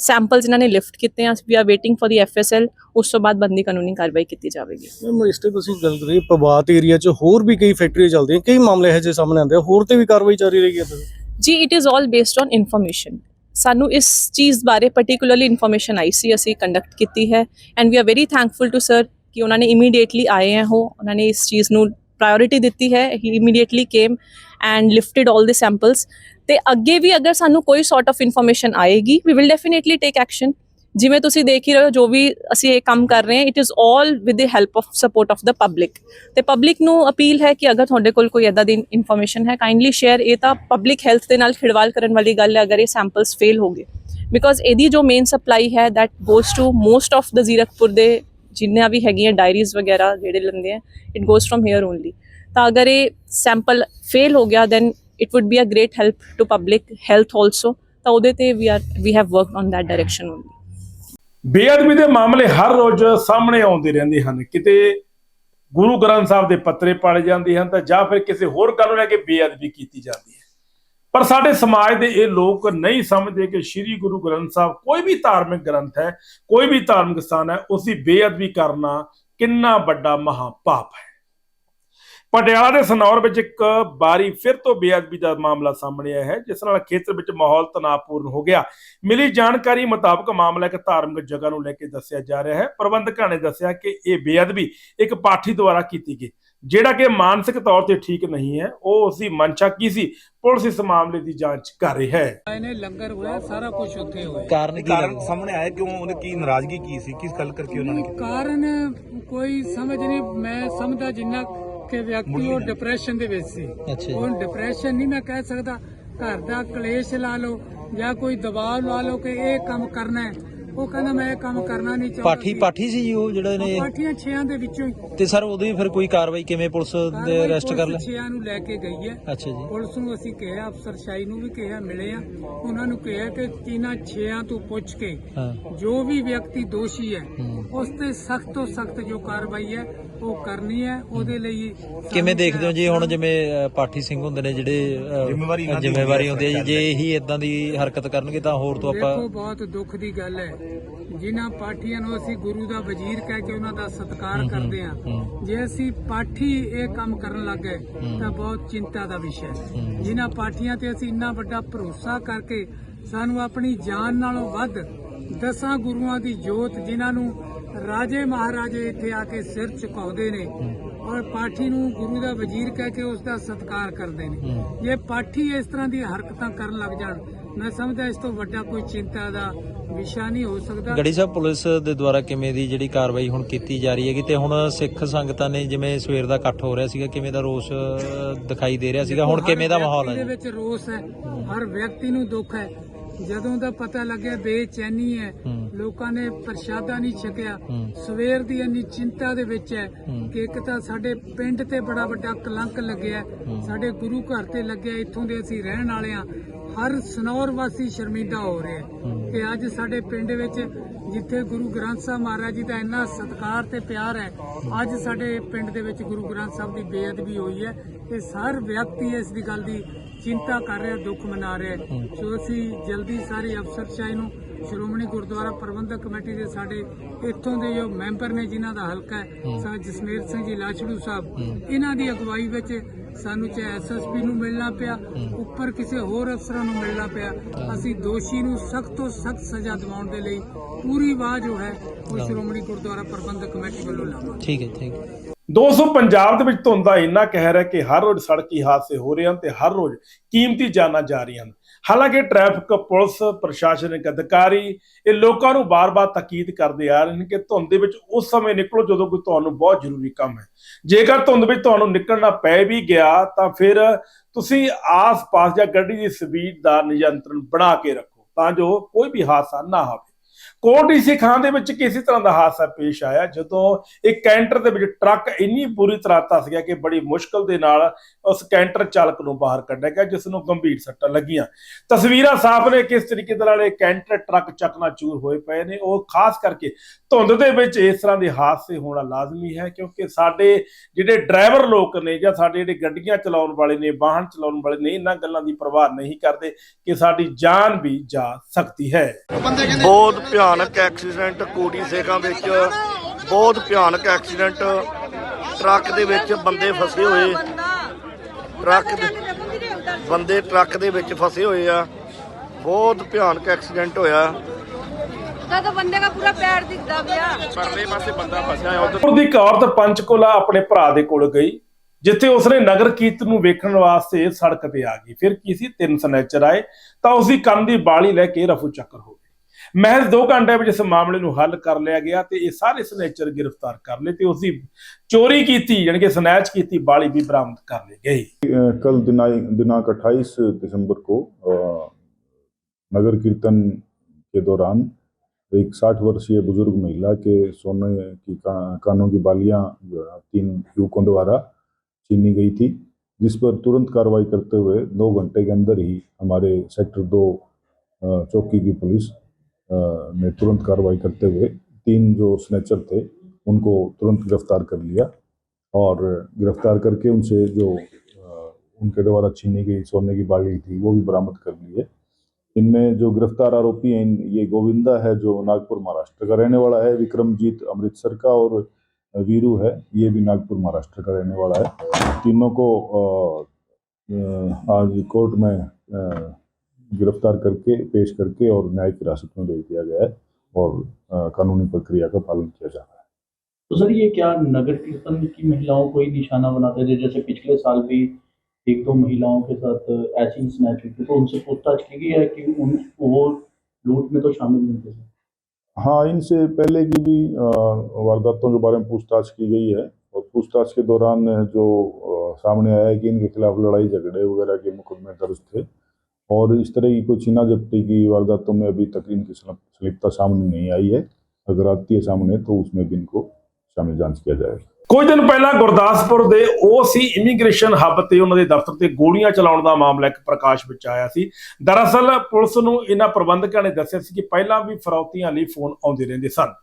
ਸੈਂਪਲਸ ਇਹਨਾਂ ਨੇ ਲਿਫਟ ਕੀਤੇ ਆ we are waiting for the FSL ਉਸ ਤੋਂ ਬਾਅਦ ਬੰਦੀ ਕਾਨੂੰਨੀ ਕਾਰਵਾਈ ਕੀਤੀ ਜਾਵੇਗੀ। ਮੈਮ ਇਸ ਤੇ ਤੁਸੀਂ ਗੱਲ ਕਰੀ ਪਵਾਤ ਏਰੀਆ 'ਚ ਹੋਰ ਵੀ ਕਈ ਫੈਕਟਰੀਆਂ ਚੱਲਦੀਆਂ ਕਈ ਮਾਮਲੇ ਇਹੋ ਜਿਹੇ ਸਾਹਮਣੇ ਆਉਂਦੇ ਆ ਹੋਰ ਤੇ ਵੀ ਕਾਰਵਾਈ ਜਾਰੀ ਰਹੇਗੀ ਇੱਥੇ ਜੀ it is all based on information ਸਾਨੂੰ ਇਸ ਚੀਜ਼ ਬਾਰੇ ਪਾਰਟਿਕੂਲਰਲੀ ਇਨਫੋਰਮੇਸ਼ਨ ਆਈ ਸੀ, ਅਸੀਂ ਕੰਡਕਟ ਕੀਤੀ ਹੈ and we are very thankful to sir ਕਿ ਉਹਨਾਂ ਨੇ ਇਮੀਡੀਏਟਲੀ ਆਏ ਹੈ ਉਹ, ਉਹਨਾਂ ਨੇ ਇਸ ਚੀਜ਼ ਨੂੰ ਪ੍ਰਾਇੋਰਿਟੀ ਦਿੱਤੀ ਹੈ he immediately came and lifted all the samples ਤੇ ਅੱਗੇ ਵੀ ਅਗਰ ਸਾਨੂੰ ਕੋਈ ਸੌਰਟ ਆਫ ਇਨਫੋਰਮੇਸ਼ਨ ਆਏਗੀ we will definitely take action ਜਿਵੇਂ ਤੁਸੀਂ ਦੇਖ ਹੀ ਰਹੇ ਹੋ, ਜੋ ਵੀ ਅਸੀਂ ਇਹ ਕੰਮ ਕਰ ਰਹੇ ਹਾਂ it is all with the help of support of the public ਤੇ ਪਬਲਿਕ ਨੂੰ ਅਪੀਲ ਹੈ ਕਿ ਅਗਰ ਤੁਹਾਡੇ ਕੋਲ ਕੋਈ ਐਦਾ ਦੀ ਇਨਫੋਰਮੇਸ਼ਨ ਹੈ ਕਾਈਂਡਲੀ ਸ਼ੇਅਰ ਇਹ ਤਾਂ ਪਬਲਿਕ ਹੈਲਥ ਦੇ ਨਾਲ ਖਿੜਵਾਲ ਕਰਨ ਵਾਲੀ ਗੱਲ ਹੈ ਅਗਰ ਇਹ ਸੈਂਪਲਸ ਫੇਲ ਹੋ ਗਏ। ਬਿਕੋਜ਼ ਇਹਦੀ ਜੋ ਮੇਨ ਸਪਲਾਈ ਹੈ that goes to most of the Zirakpur ਦੇ ਜਿੰਨੀਆਂ ਵੀ ਹੈਗੀਆਂ ਡਾਇਰੀਜ਼ ਵਗੈਰਾ ਜਿਹੜੇ ਲੈਂਦੇ ਆ it goes from here only ਤਾਂ ਅਗਰ ਇਹ ਸੈਂਪਲ ਫੇਲ ਹੋ ਗਿਆ then it would be a great help to public health also. ਤਾਂ ਉਹਦੇ ਤੇ we are we have worked on that direction only ਬੇਅਦਬੀ ਦੇ ਮਾਮਲੇ ਹਰ ਰੋਜ਼ ਸਾਹਮਣੇ ਆਉਂਦੇ ਰਹਿੰਦੇ ਹਨ। ਕਿਤੇ ਗੁਰੂ ਗ੍ਰੰਥ ਸਾਹਿਬ ਦੇ ਪੱਤਰੇ ਪਾੜੇ ਜਾਂਦੇ ਹਨ ਤਾਂ ਜਾਂ ਫਿਰ ਕਿਸੇ ਹੋਰ ਗੱਲ ਨੂੰ ਲੈ ਕੇ ਬੇਅਦਬੀ ਕੀਤੀ ਜਾਂਦੀ ਹੈ। ਪਰ ਸਾਡੇ ਸਮਾਜ ਦੇ ਇਹ ਲੋਕ ਨਹੀਂ ਸਮਝਦੇ ਕਿ ਸ੍ਰੀ ਗੁਰੂ ਗ੍ਰੰਥ ਸਾਹਿਬ ਕੋਈ ਵੀ ਧਾਰਮਿਕ ਗ੍ਰੰਥ ਹੈ, ਕੋਈ ਵੀ ਧਾਰਮਿਕ ਸਥਾਨ ਹੈ ਉਸ ਦੀ ਬੇਅਦਬੀ ਕਰਨਾ ਕਿੰਨਾ ਵੱਡਾ ਮਹਾਪਾਪ ਹੈ। ਪਟਿਆਲਾ ਦੇ ਸਨੌਰ ਵਿੱਚ ਇੱਕ ਬਾਰੀ ਫਿਰ ਤੋਂ ਬੇਅਦਬੀ ਦਾ ਮਾਮਲਾ ਸਾਹਮਣੇ ਆਇਆ ਹੈ ਜਿਸ ਨਾਲ ਖੇਤਰ ਵਿੱਚ ਮਾਹੌਲ ਤਣਾਅਪੂਰਨ ਹੋ ਗਿਆ। ਮਿਲੀ ਜਾਣਕਾਰੀ ਮੁਤਾਬਕ ਮਾਮਲਾ ਇੱਕ ਧਾਰਮਿਕ ਜਗ੍ਹਾ ਨੂੰ ਲੈ ਕੇ ਦੱਸਿਆ ਜਾ ਰਿਹਾ ਹੈ। ਪ੍ਰਬੰਧਕਾਂ ਨੇ ਦੱਸਿਆ ਕਿ ਇਹ ਬੇਅਦਬੀ ਇੱਕ ਪਾਠੀ ਦੁਆਰਾ ਕੀਤੀ ਗਈ ਜਿਹੜਾ ਕਿ ਮਾਨਸਿਕ ਤੌਰ ਤੇ ਠੀਕ ਨਹੀਂ ਹੈ। ਉਹ ਉਸਦੀ ਮਨਸ਼ਾ ਕੀ ਸੀ? ਪੁਲਿਸ ਇਸ ਮਾਮਲੇ ਦੀ ਜਾਂਚ ਕਰ ਰਹੀ ਹੈ। ਇਹਨੇ ਲੰਗਰ ਹੋਇਆ ਸਾਰਾ ਕੁਝ ਉੱਥੇ ਹੋਇਆ। ਕਾਰਨ ਕੀ ਕਾਰਨ ਸਾਹਮਣੇ ਆਇਆ ਕਿਉਂ? ਉਹਨੇ ਕੀ ਨਾਰਾਜ਼ਗੀ ਕੀ ਸੀ? ਕਿਸ ਗੱਲ ਕਰਕੇ ਉਹਨਾਂ ਨੇ ਕੀਤੀ ਕਾਰਨ ਕੋਈ ਸਮਝ ਨਹੀਂ ਮੈਂ ਸਮਝਦਾ ਜਿੰਨਾ ਕਿ ਵਿਅਕਤੀ ਉਹ ਡਿਪਰੈਸ਼ਨ ਦੇ ਵਿੱਚ ਸੀ। ਉਹ ਡਿਪਰੈਸ਼ਨ ਨਹੀਂ ਮੈਂ ਕਹਿ ਸਕਦਾ। ਘਰ ਦਾ ਕਲੇਸ਼ ਲਾ ਲਓ ਜਾਂ ਕੋਈ ਦਬਾਅ ਲਾ ਲਓ ਕਿ ਇਹ ਕੰਮ ਕਰਨਾ ਹੈ। ਉਹ ਕਹਿੰਦਾ ਮੈਂ ਇਹ ਕੰਮ ਕਰਨਾ ਨਹੀਂ ਚਾਹੁੰਦਾ ਪਾਠੀ ਪਾਠੀ ਸੀ ਜੀ ਉਹ ਜਿਹੜੇ ਨੇ ਪਾਠੀਆਂ ਛਿਆਂ ਦੇ ਵਿੱਚੋਂ ਹੀ। ਤੇ ਸਰ ਉਹਦੀ ਫਿਰ ਕੋਈ ਕਾਰਵਾਈ ਕਿਵੇਂ ਪੁਲਿਸ ਦੇ ਅਰੈਸਟ ਕਰ ਲਿਆ ਛਿਆਂ ਨੂੰ ਲੈ ਕੇ ਗਈ ਹੈ। ਅੱਛਾ ਜੀ। ਪੁਲਿਸ ਨੂੰ ਅਸੀਂ ਕਿਹਾ ਅਫਸਰ ਸ਼ਾਹੀ ਨੂੰ ਵੀ ਕਿਹਾ ਮਿਲੇ ਆ। ਉਹਨਾਂ ਨੂੰ ਕਿਹਾ ਕਿ ਤਿੰਨਾਂ ਛਿਆਂ ਤੋਂ ਪੁੱਛ ਕੇ ਜੋ ਵੀ ਵਿਅਕਤੀ ਦੋਸ਼ੀ ਹੈ। ਉਸ ਤੇ ਸਖਤ ਤੋਂ ਸਖਤ ਜੋ ਕਾਰਵਾਈ ਹੈ ਉਹ ਕਰਨੀ ਹੈ। ਉਹਦੇ ਲਈ ਕਿਵੇਂ ਦੇਖਦੇ ਹੋ ਜੀ ਹੁਣ ਜਿਵੇਂ ਪਾਠੀ ਸਿੰਘ ਹੁੰਦੇ ਨੇ ਜਿਹੜੇ ਜ਼ਿੰਮੇਵਾਰੀ ਹੁੰਦੀ ਹੈ ਜੀ ਜੇ ਇਹੀ ਇਦਾਂ ਦੀ ਹਰਕਤ ਕਰਨਗੇ ਤਾਂ ਹੋਰ ਤੋਂ ਆਪਾਂ ਦੇਖੋ ਬਹੁਤ ਦੁੱਖ ਦੀ ਗੱਲ ਹੈ। ਜਿਨ੍ਹਾਂ ਪਾਠੀਆਂ ਨੂੰ ਅਸੀਂ ਗੁਰੂ ਦਾ ਵਜ਼ੀਰ ਕਹਿ ਕੇ ਉਹਨਾਂ ਦਾ ਸਤਿਕਾਰ ਕਰਦੇ ਹਾਂ। ਜੇ ਅਸੀਂ ਪਾਠੀ ਇਹ ਕੰਮ ਕਰਨ ਲੱਗ ਗਏ ਤਾਂ ਬਹੁਤ ਚਿੰਤਾ ਦਾ ਵਿਸ਼ਾ ਹੈ। ਜਿਨ੍ਹਾਂ ਪਾਠੀਆਂ ਤੇ ਅਸੀਂ ਇੰਨਾ ਵੱਡਾ ਭਰੋਸਾ ਕਰਕੇ ਸਾਨੂੰ ਆਪਣੀ ਜਾਨ ਨਾਲੋਂ ਵੱਧ ਦਸਾਂ ਗੁਰੂਆਂ ਦੀ ਜੋਤ ਜਿਨ੍ਹਾਂ ਨੂੰ ਰਾਜੇ ਮਹਾਰਾਜੇ ਇੱਥੇ ਆ ਕੇ ਸਿਰ ਝੁਕਾਉਂਦੇ ਨੇ ਔਰ ਪਾਠੀ ਨੂੰ ਗੁਰੂ ਦਾ ਵਜ਼ੀਰ ਕਹਿ ਕੇ ਉਸ ਦਾ ਸਤਿਕਾਰ ਕਰਦੇ ਨੇ। ਜੇ ਪਾਠੀ ਇਸ ਤਰ੍ਹਾਂ ਦੀ ਹਰਕਤਾਂ ਕਰਨ ਲੱਗ ਜਾਣ ਮੈਂ ਸਮਝਦਾ ਇਸ ਤੋਂ ਵੱਡਾ ਕੋਈ ਚਿੰਤਾ ਦਾ ਵਿਸ਼ਾ ਨਹੀਂ ਹੋ ਸਕਦਾ ਗੜੀ ਸਾਹਿਬ ਪੁਲਿਸ ਦੇ ਦੁਆਰਾ ਕਿਵੇਂ ਦੀ ਜਿਹੜੀ ਕਾਰਵਾਈ ਹੁਣ ਕੀਤੀ ਜਾ ਰਹੀ ਹੈਗੀ ਤੇ ਹੁਣ ਸਿੱਖ ਸੰਗਤਾਂ ਨੇ ਜਿਵੇਂ ਸਵੇਰ ਦਾ ਇਕੱਠ ਹੋ ਰਿਹਾ ਸੀਗਾ ਕਿਵੇਂ ਦਾ ਰੋਸ ਦਿਖਾਈ ਦੇ ਰਿਹਾ ਸੀਗਾ ਹੁਣ ਕਿਵੇਂ ਦਾ ਮਾਹੌਲ ਹੈ ਵਿਅਕਤੀ ਜੀ? ਦੇ ਵਿੱਚ ਰੋਸ ਹੈ ਹਰ ਵਿਅਕਤੀ ਨੂੰ ਦੁੱਖ ਹੈ ਜਦੋਂ ਦਾ ਪਤਾ ਲੱਗਿਆ ਬੇਚੈਨੀ ਹੂੰ। ਲੋਕਾਂ ਨੇ ਪ੍ਰਸ਼ਾਦਾ ਨਹੀਂ ਛਕਿਆ। ਸਵੇਰ ਦੀ ਇੰਨੀ ਚਿੰਤਾ ਦੇ ਵਿੱਚ ਹੈ। ਕਿ ਇੱਕ ਤਾਂ ਸਾਡੇ ਪਿੰਡ ਤੇ ਬੜਾ ਵੱਡਾ ਕਲੰਕ ਲੱਗਿਆ ਸਾਡੇ ਗੁਰੂ ਘਰ ਤੇ ਲੱਗਿਆ ਇੱਥੋਂ ਦੇ ਅਸੀਂ ਰਹਿਣ ਵਾਲੇ ਆ ਹਰ ਸਨੌਰ ਵਾਸੀ ਸ਼ਰਮਿੰਦਾ ਹੋ ਰਿਹਾ ਕਿ ਅੱਜ ਸਾਡੇ ਪਿੰਡ ਵਿੱਚ ਜਿੱਥੇ ਗੁਰੂ ਗ੍ਰੰਥ ਸਾਹਿਬ ਮਹਾਰਾਜ ਜੀ ਦਾ ਇੰਨਾ ਸਤਿਕਾਰ ਤੇ ਪਿਆਰ ਹੈ ਅੱਜ ਸਾਡੇ ਪਿੰਡ ਦੇ ਵਿੱਚ ਗੁਰੂ ਗ੍ਰੰਥ ਸਾਹਿਬ ਦੀ ਬੇਅਦਬੀ ਹੋਈ ਹੈ। ਤੇ ਹਰ ਵਿਅਕਤੀ ਇਸ ਦੀ ਗੱਲ ਦੀ ਚਿੰਤਾ ਕਰ ਰਿਹਾ ਦੁੱਖ ਮਨਾ ਰਿਹਾ। ਸੋ ਅਸੀਂ ਜਲਦੀ ਸਾਰੇ ਅਫਸਰਸ਼ਾਹੀ ਨੂੰ ਸ਼੍ਰੋਮਣੀ ਗੁਰਦੁਆਰਾ ਪ੍ਰਬੰਧਕ ਕਮੇਟੀ ਦੇ ਸਾਡੇ ਇੱਥੋਂ ਦੇ ਜੋ ਮੈਂਬਰ ਨੇ ਜਿਨ੍ਹਾਂ ਦਾ ਹਲਕਾ ਹੈ ਜਸਮੇਰ ਸਿੰਘ ਜੀ ਲਾਛੜੂ ਸਾਹਿਬ ਇਹਨਾਂ ਦੀ ਅਗਵਾਈ ਵਿੱਚ ਸਾਨੂੰ ਚਾਹੇ ਐਸਐਸਪੀ ਨੂੰ ਮਿਲਣਾ ਪਿਆ ਉੱਪਰ ਕਿਸੇ ਹੋਰ ਅਫਸਰਾਂ ਨੂੰ ਮਿਲਣਾ ਪਿਆ। ਅਸੀਂ ਦੋਸ਼ੀ ਨੂੰ ਸਖਤ ਤੋਂ ਸਖਤ ਸਜ਼ਾ ਦਿਵਾਉਣ ਦੇ ਲਈ ਪੂਰੀ ਆਵਾਜ਼ ਜੋ ਹੈ ਉਹ ਸ਼੍ਰੋਮਣੀ ਗੁਰਦੁਆਰਾ ਪ੍ਰਬੰਧਕ ਕਮੇਟੀ ਵੱਲੋਂ ਲਾਵਾਂਗੇ। ਠੀਕ ਹੈ ਥੈਂਕ ਯੂ ਦੋਸਤੋ ਪੰਜਾਬ ਦੇ ਵਿੱਚ ਧੁੰਦ ਦਾ ਇੰਨਾ ਕਹਿਰ ਹੈ ਕਿ ਹਰ ਰੋਜ਼ ਸੜਕੀ ਹਾਦਸੇ ਹੋ ਰਹੇ ਹਨ ਤੇ ਹਰ ਰੋਜ਼ ਕੀਮਤੀ ਜਾਨਾਂ ਜਾ ਰਹੀਆਂ ਹਨ। ਹਾਲਾਂਕਿ ਟ੍ਰੈਫਿਕ ਪੁਲਿਸ, ਪ੍ਰਸ਼ਾਸਨਿਕ ਅਧਿਕਾਰੀ ਇਹ ਲੋਕਾਂ ਨੂੰ ਬਾਰ-ਬਾਰ ਤਾਕੀਦ ਕਰਦੇ ਆ ਰਹੇ ਨੇ ਕਿ ਧੁੰਦ ਦੇ ਵਿੱਚ ਉਸ ਸਮੇਂ ਨਿਕਲੋ ਜਦੋਂ ਕੋਈ ਤੁਹਾਨੂੰ ਬਹੁਤ ਜ਼ਰੂਰੀ ਕੰਮ ਹੈ। ਜੇਕਰ ਧੁੰਦ ਵਿੱਚ ਤੁਹਾਨੂੰ ਨਿਕਲਣਾ ਪੈ ਵੀ ਗਿਆ ਤਾਂ ਫਿਰ ਤੁਸੀਂ ਆਸ-ਪਾਸ ਜਾਂ ਗੱਡੀ ਦੀ ਸਪੀਡ ਦਾ ਨਿਯੰਤਰਣ ਬਣਾ ਕੇ ਰੱਖੋ ਤਾਂ ਜੋ ਕੋਈ ਵੀ ਹਾਦਸਾ ਨਾ ਹੋਵੇ। ਕੋਟੀਸੀ ਖਾਨ ਦੇ ਵਿੱਚ ਕਿਸੇ ਤਰ੍ਹਾਂ ਦਾ ਹਾਦਸਾ ਪੇਸ਼ ਆਇਆ, ਜਦੋਂ ਇੱਕ ਕੈਂਟਰ ਦੇ ਵਿੱਚ ਟਰੱਕ ਇੰਨੀ ਬੁਰੀ ਤਰ੍ਹਾਂ ਧਸ ਗਿਆ ਕਿ ਬੜੀ ਮੁਸ਼ਕਲ ਦੇ ਨਾਲ ਉਸ ਕੈਂਟਰ ਚਾਲਕ ਨੂੰ ਬਾਹਰ ਕੱਢਿਆ ਗਿਆ, ਜਿਸ ਨੂੰ ਗੰਭੀਰ ਸੱਟਾਂ ਲੱਗੀਆਂ। ਤਸਵੀਰਾਂ ਸਾਫ਼ ਨੇ ਕਿਸ ਤਰੀਕੇ ਦੇ ਨਾਲ ਇਹ ਕੈਂਟਰ ਟਰੱਕ ਚਕਨਾਚੂਰ ਹੋਏ ਪਏ ਨੇ। ਉਹ ਖਾਸ ਕਰਕੇ ਧੁੰਦ ਦੇ ਵਿੱਚ ਇਸ ਤਰ੍ਹਾਂ ਦੇ ਹਾਦਸੇ ਹੋਣਾ ਲਾਜ਼ਮੀ ਹੈ, ਕਿਉਂਕਿ ਸਾਡੇ ਜਿਹੜੇ ਡਰਾਈਵਰ ਲੋਕ ਨੇ ਜਾਂ ਸਾਡੇ ਜਿਹੜੇ ਗੱਡੀਆਂ ਚਲਾਉਣ ਵਾਲੇ ਨੇ, ਵਾਹਨ ਚਲਾਉਣ ਵਾਲੇ ਨੇ, ਇਹਨਾਂ ਗੱਲਾਂ ਦੀ ਪਰਵਾਹ ਨਹੀਂ ਕਰਦੇ ਕਿ ਸਾਡੀ ਜਾਨ ਵੀ ਜਾ ਸਕਦੀ ਹੈ। ਬਹੁਤ ਭਿਆਨਕ ਐਕਸੀਡੈਂਟ ਕੋਟੀ ਸੇਖਾਂ ਵਿੱਚ ਬਹੁਤ ਭਿਆਨਕ ਐਕਸੀਡੈਂਟ ਟਰੱਕ ਦੇ ਵਿੱਚ ਬੰਦੇ ਫਸੇ ਹੋਏ। ਟਰੱਕ ਦੇ ਬੰਦੇ ਟਰੱਕ ਦੇ ਵਿੱਚ ਫਸੇ ਹੋਏ ਆ। ਬਹੁਤ ਭਿਆਨਕ ਐਕਸੀਡੈਂਟ ਹੋਇਆ। ਤਾਂ ਬੰਦੇ ਦਾ ਪੂਰਾ ਪੈਰ ਦਿਖਦਾ ਪਿਆ। ਉਹਦੀ ਇੱਕ ਔਰਤ ਪੰਚਕੋਲਾ ਆਪਣੇ ਭਰਾ ਦੇ ਕੋਲ ਗਈ ਜਿੱਥੇ ਉਸਨੇ ਨਗਰ ਕੀਰਤਨ ਨੂੰ ਵੇਖਣ ਵਾਸਤੇ ਸੜਕ ਤੇ ਆ ਗਈ। ਫਿਰ ਕਿਸੇ ਤਿੰਨ ਸਨੈਚਰ ਆਏ ਤਾਂ ਉਸਦੀ ਕੰਨ ਦੀ ਬਾਲੀ ਲੈ ਕੇ ਰਫੂ ਚੱਕਰ ਹੋ ਮਹਿਜ਼ 2 ਘੰਟੇ ਵਿੱਚ ਇਸ ਮਾਮਲੇ ਨੂੰ ਹੱਲ ਕਰ ਲਿਆ ਗਿਆ ਤੇ ਇਹ ਸਾਰੇ ਸਨੈਚਰ ਗ੍ਰਿਫਤਾਰ ਕਰ ਲਏ ਤੇ ਉਸਦੀ ਚੋਰੀ ਕੀਤੀ ਯਾਨੀ ਕਿ ਸਨੈਚ ਕੀਤੀ ਬਾਲੀ ਵੀ ਬਰਾਮਦ ਕਰ ਲਈ ਗਈ कल दिनाई दिनांक 28 दिसंबर को अ, नगर कीर्तन के दौरान एक 60 वर्षीय बुजुर्ग महिला के सोने की का, कानों की बालियां जो है, तीन युवकों द्वारा छीनी गई थी जिस पर तुरंत कार्रवाई करते हुए दो घंटे के अंदर ही हमारे सेक्टर दो अ, चौकी की पुलिस ने तुरंत कार्रवाई करते हुए तीन जो स्नेचर थे, उनको तुरंत गिरफ़्तार कर लिया और गिरफ़्तार करके उनसे जो उनके द्वारा छीनी गई, सोने की बाली थी, वो भी बरामद कर ली है इनमें जो गिरफ़्तार आरोपी हैं, ये गोविंदा है, जो नागपुर, महाराष्ट्र का रहने वाला है, विक्रमजीत अमृतसर का और वीरू है, ये भी नागपुर, महाराष्ट्र का रहने वाला है। तीनों को आज कोर्ट में गिरफ़्तार करके पेश करके और न्यायिक हिरासत में भेज दिया गया है और कानूनी प्रक्रिया का पालन किया जा रहा है। तो सर ये क्या नगर कीर्तन की महिलाओं को ही निशाना बनाते थे जैसे पिछले साल भी एक दो महिलाओं के साथ ऐसी स्नैच हुई थी तो उनसे पूछताछ की गई है कि उन वो लूट में तो शामिल नहीं थे? हाँ इनसे पहले की भी वारदातों के बारे में पूछताछ की गई है और पूछताछ के दौरान जो सामने आया है कि इनके खिलाफ लड़ाई झगड़े वगैरह के मुकदमे दर्ज थे और इस तरह की कोई छीना झपटी की वारदातों में अभी तक इनकी संलिप- संलिप्तता सामने नहीं आई है अगर आती है सामने तो उसमें भी इनको शामिल जांच किया जाएगा ਕੁਝ ਦਿਨ ਪਹਿਲਾਂ ਗੁਰਦਾਸਪੁਰ ਦੇ ਓਸੀ ਇਮੀਗ੍ਰੇਸ਼ਨ ਹੱਬ ਤੇ ਉਹਨਾਂ ਦੇ ਦਫ਼ਤਰ ਤੇ ਗੋਲੀਆਂ ਚਲਾਉਣ ਦਾ ਮਾਮਲਾ ਇੱਕ ਪ੍ਰਕਾਸ਼ ਵਿੱਚ ਆਇਆ ਸੀ ਦਰਅਸਲ ਪੁਲਿਸ ਨੂੰ ਇਹਨਾਂ ਪ੍ਰਬੰਧਕਾਂ ਨੇ ਦੱਸਿਆ ਸੀ ਕਿ ਪਹਿਲਾਂ ਵੀ ਫਰੌਤੀਆਂ ਲਈ ਫੋਨ ਆਉਂਦੇ ਰਹਿੰਦੇ ਸਨ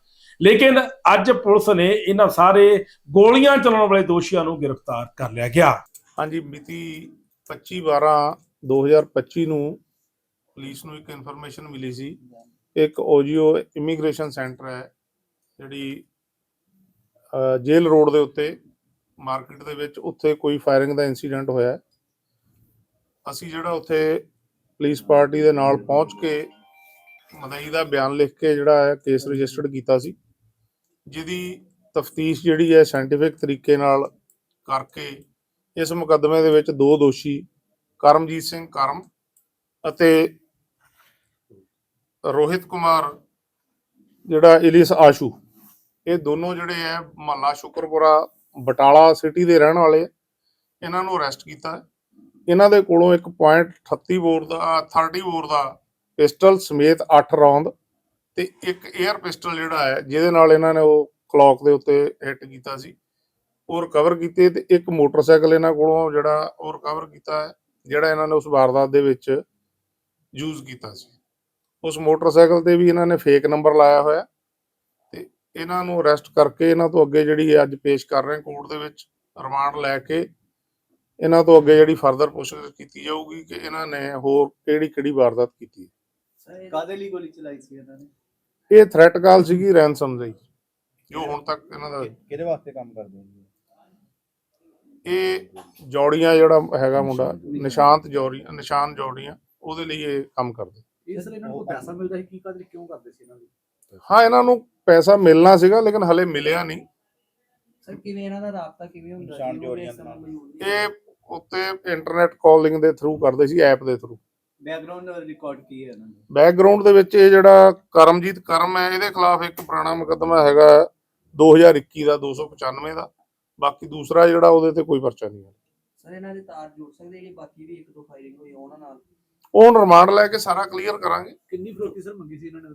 ਲੇਕਿਨ ਅੱਜ ਪੁਲਿਸ ਨੇ ਇਹਨਾਂ ਸਾਰੇ ਗੋਲੀਆਂ ਚਲਾਉਣ ਵਾਲੇ ਦੋਸ਼ੀਆਂ ਨੂੰ ਗ੍ਰਿਫਤਾਰ ਕਰ ਲਿਆ ਗਿਆ ਹਾਂਜੀ ਮਿਤੀ 25 12 2025 ਨੂੰ ਪੁਲਿਸ ਨੂੰ ਇੱਕ ਇਨਫੋਰਮੇਸ਼ਨ ਮਿਲੀ ਸੀ ਇੱਕ ਓਜੀਓ ਇਮੀਗ੍ਰੇਸ਼ਨ ਸੈਂਟਰ ਹੈ ਜਿਹੜੀ ਜੇਲ੍ਹ ਰੋਡ ਦੇ ਉੱਤੇ ਮਾਰਕੀਟ ਦੇ ਵਿੱਚ ਉੱਥੇ ਕੋਈ ਫਾਇਰਿੰਗ ਦਾ ਇਨਸੀਡੈਂਟ ਹੋਇਆ। ਅਸੀਂ ਜਿਹੜਾ ਉੱਥੇ ਪੁਲਿਸ ਪਾਰਟੀ ਦੇ ਨਾਲ ਪਹੁੰਚ ਕੇ ਮਦਈ ਦਾ ਬਿਆਨ ਲਿਖ ਕੇ ਜਿਹੜਾ ਹੈ ਕੇਸ ਰਜਿਸਟਰਡ ਕੀਤਾ ਸੀ ਜਿਹਦੀ ਤਫਤੀਸ਼ ਜਿਹੜੀ ਹੈ ਸਾਇੰਟੀਫਿਕ ਤਰੀਕੇ ਨਾਲ ਕਰਕੇ ਇਸ ਮੁਕੱਦਮੇ ਦੇ ਵਿੱਚ ਦੋ ਦੋਸ਼ੀ ਕਰਮਜੀਤ ਸਿੰਘ ਕਰਮ ਅਤੇ ਰੋਹਿਤ ਕੁਮਾਰ, ਜਿਹੜਾ ਇਲਿਸ ਆਸ਼ੂ, ਇਹ ਦੋਨੋਂ ਜਿਹੜੇ ਹੈ, ਮਹੱਲਾ ਸ਼ੁਕਰਪੁਰਾ, ਬਟਾਲਾ ਸਿਟੀ ਦੇ ਰਹਿਣ ਵਾਲੇ ਇਹਨਾਂ ਨੂੰ ਅਰੈਸਟ ਕੀਤਾ ਇਹਨਾਂ ਦੇ ਕੋਲੋਂ ਇੱਕ ਪੁਆਇੰਟ 38 ਬੋਰ ਦਾ 30 ਬੋਰ ਦਾ ਪਿਸਟਲ ਸਮੇਤ 8 ਰੌਂਦ ਤੇ ਇੱਕ 에ਅਰ ਪਿਸਟਲ ਜਿਹੜਾ ਹੈ, ਜਿਹਦੇ ਨਾਲ ਇਹਨਾਂ ਨੇ ਉਹ ਕਲੌਕ ਦੇ ਉੱਤੇ ਹਿੱਟ ਕੀਤਾ ਸੀ। ਉਹ ਰਿਕਵਰ ਕੀਤੇ ਤੇ ਇੱਕ ਮੋਟਰਸਾਈਕਲ ਇਹਨਾਂ ਕੋਲੋਂ ਜਿਹੜਾ ਉਹ ਰਿਕਵਰ ਕੀਤਾ ਹੈ। ਜਿਹੜਾ ਇਹਨਾਂ ਨੇ ਉਸ ਵਾਰਦਾਤ ਦੇ ਵਿੱਚ ਯੂਜ਼ ਕੀਤਾ ਸੀ। ਉਸ ਮੋਟਰਸਾਈਕਲ ਤੇ ਵੀ ਇਹਨਾਂ ਨੇ ਫੇਕ ਨੰਬਰ ਲਾਇਆ ਹੋਇਆ ਤੇ ਇਹਨਾਂ ਨੂੰ ਅਰੈਸਟ ਕਰਕੇ ਇਹਨਾਂ ਤੋਂ ਅੱਗੇ ਜਿਹੜੀ ਅੱਜ ਪੇਸ਼ ਕਰ ਰਹੇ ਕੋਰਟ ਦੇ ਵਿੱਚ ਰਿਮਾਂਡ ਲੈ ਕੇ ਇਹਨਾਂ ਤੋਂ ਅੱਗੇ ਜਿਹੜੀ ਫਰਦਰ ਪੁੱਛਗਿੱਛ ਕੀਤੀ ਜਾਊਗੀ ਕਿ ਇਹਨਾਂ ਨੇ ਹੋਰ ਕਿਹੜੀ ਕਿਹੜੀ ਵਾਰਦਾਤ ਕੀਤੀ ਹੈ। ਕਾਦੇ ਲਈ ਗੋਲੀ ਚਲਾਈ ਸੀ ਇਹਨਾਂ ਨੇ? ਇਹ ਥ੍ਰੈਟ ਕਾਲ ਸੀਗੀ ਰੈਂਸਮ ਦੀ ਜੋ ਹੁਣ ਤੱਕ ਇਹਨਾਂ ਦਾ ਕਿਹਦੇ ਵਾਸਤੇ ਕੰਮ ਕਰਦੇ ਹੋ ਇਹ ਜੌੜੀਆਂ ਜਿਹੜਾ ਹੈਗਾ ਮੁੰਡਾ ਨਿਸ਼ਾਂਤ ਜੌੜੀ ਨਿਸ਼ਾਨ ਜੌੜੀਆਂ ਉਹਦੇ ਲਈ ਇਹ ਕੰਮ ਕਰਦੇ। ਇਸ ਲਈ ਇਹਨਾਂ ਨੂੰ ਪੈਸਾ ਮਿਲਦਾ ਸੀ? ਕੀ ਕਾਦੇ ਕਿਉਂ ਕਰਦੇ ਸੀ ਇਹਨਾਂ ਦੀ ਹਾਂ ਇਹਨਾਂ ਨੂੰ ਪੈਸਾ ਮਿਲਣਾ ਸੀਗਾ ਲੇਕਿਨ ਹਲੇ ਮਿਲਿਆ ਨਹੀਂ। ਸਰ ਕਿਵੇਂ ਇਹਨਾਂ ਦਾ ਰਾਬਤਾ ਕਿਵੇਂ ਹੁੰਦਾ ਨਿਸ਼ਾਨ ਜੋੜੀਆਂ ਇਹ ਉੱਤੇ ਇੰਟਰਨੈਟ ਕਾਲਿੰਗ ਦੇ ਥਰੂ ਕਰਦੇ ਸੀ ਐਪ ਦੇ ਥਰੂ ਬੈਕਗ੍ਰਾਉਂਡ ਰਿਕਾਰਡ ਕੀ ਹੈ ਇਹਨਾਂ ਦਾ? ਬੈਕਗ੍ਰਾਉਂਡ ਦੇ ਵਿੱਚ ਇਹ ਜਿਹੜਾ ਕਰਮਜੀਤ ਕਰਮ ਹੈ ਇਹਦੇ ਖਿਲਾਫ ਇੱਕ ਪੁਰਾਣਾ ਮੁਕੱਦਮਾ ਹੈਗਾ 2021 ਦਾ 295 ਦਾ। ਬਾਕੀ ਦੂਸਰਾ ਜਿਹੜਾ ਉਹਦੇ ਤੇ ਕੋਈ ਪਰਚਾ ਨਹੀਂ ਹੈ। ਸਰ ਇਹਨਾਂ ਦੇ ਤਾਰ ਜੋੜ ਸਕਦੇ ਜਿਹੜੀ ਬਾਕੀ ਵੀ ਇੱਕ ਦੋ ਫਾਇਰਿੰਗ ਹੋਈ ਉਹਨਾਂ ਨਾਲ। ਉਹ ਰਿਮਾਂਡ ਲੈ ਕੇ ਸਾਰਾ ਕਲੀਅਰ ਕਰਾਂਗੇ। ਕਿੰਨੀ ਫਰੋਤੀ ਸਰ ਮੰਗੀ ਸੀ ਇਹਨਾਂ ਨੇ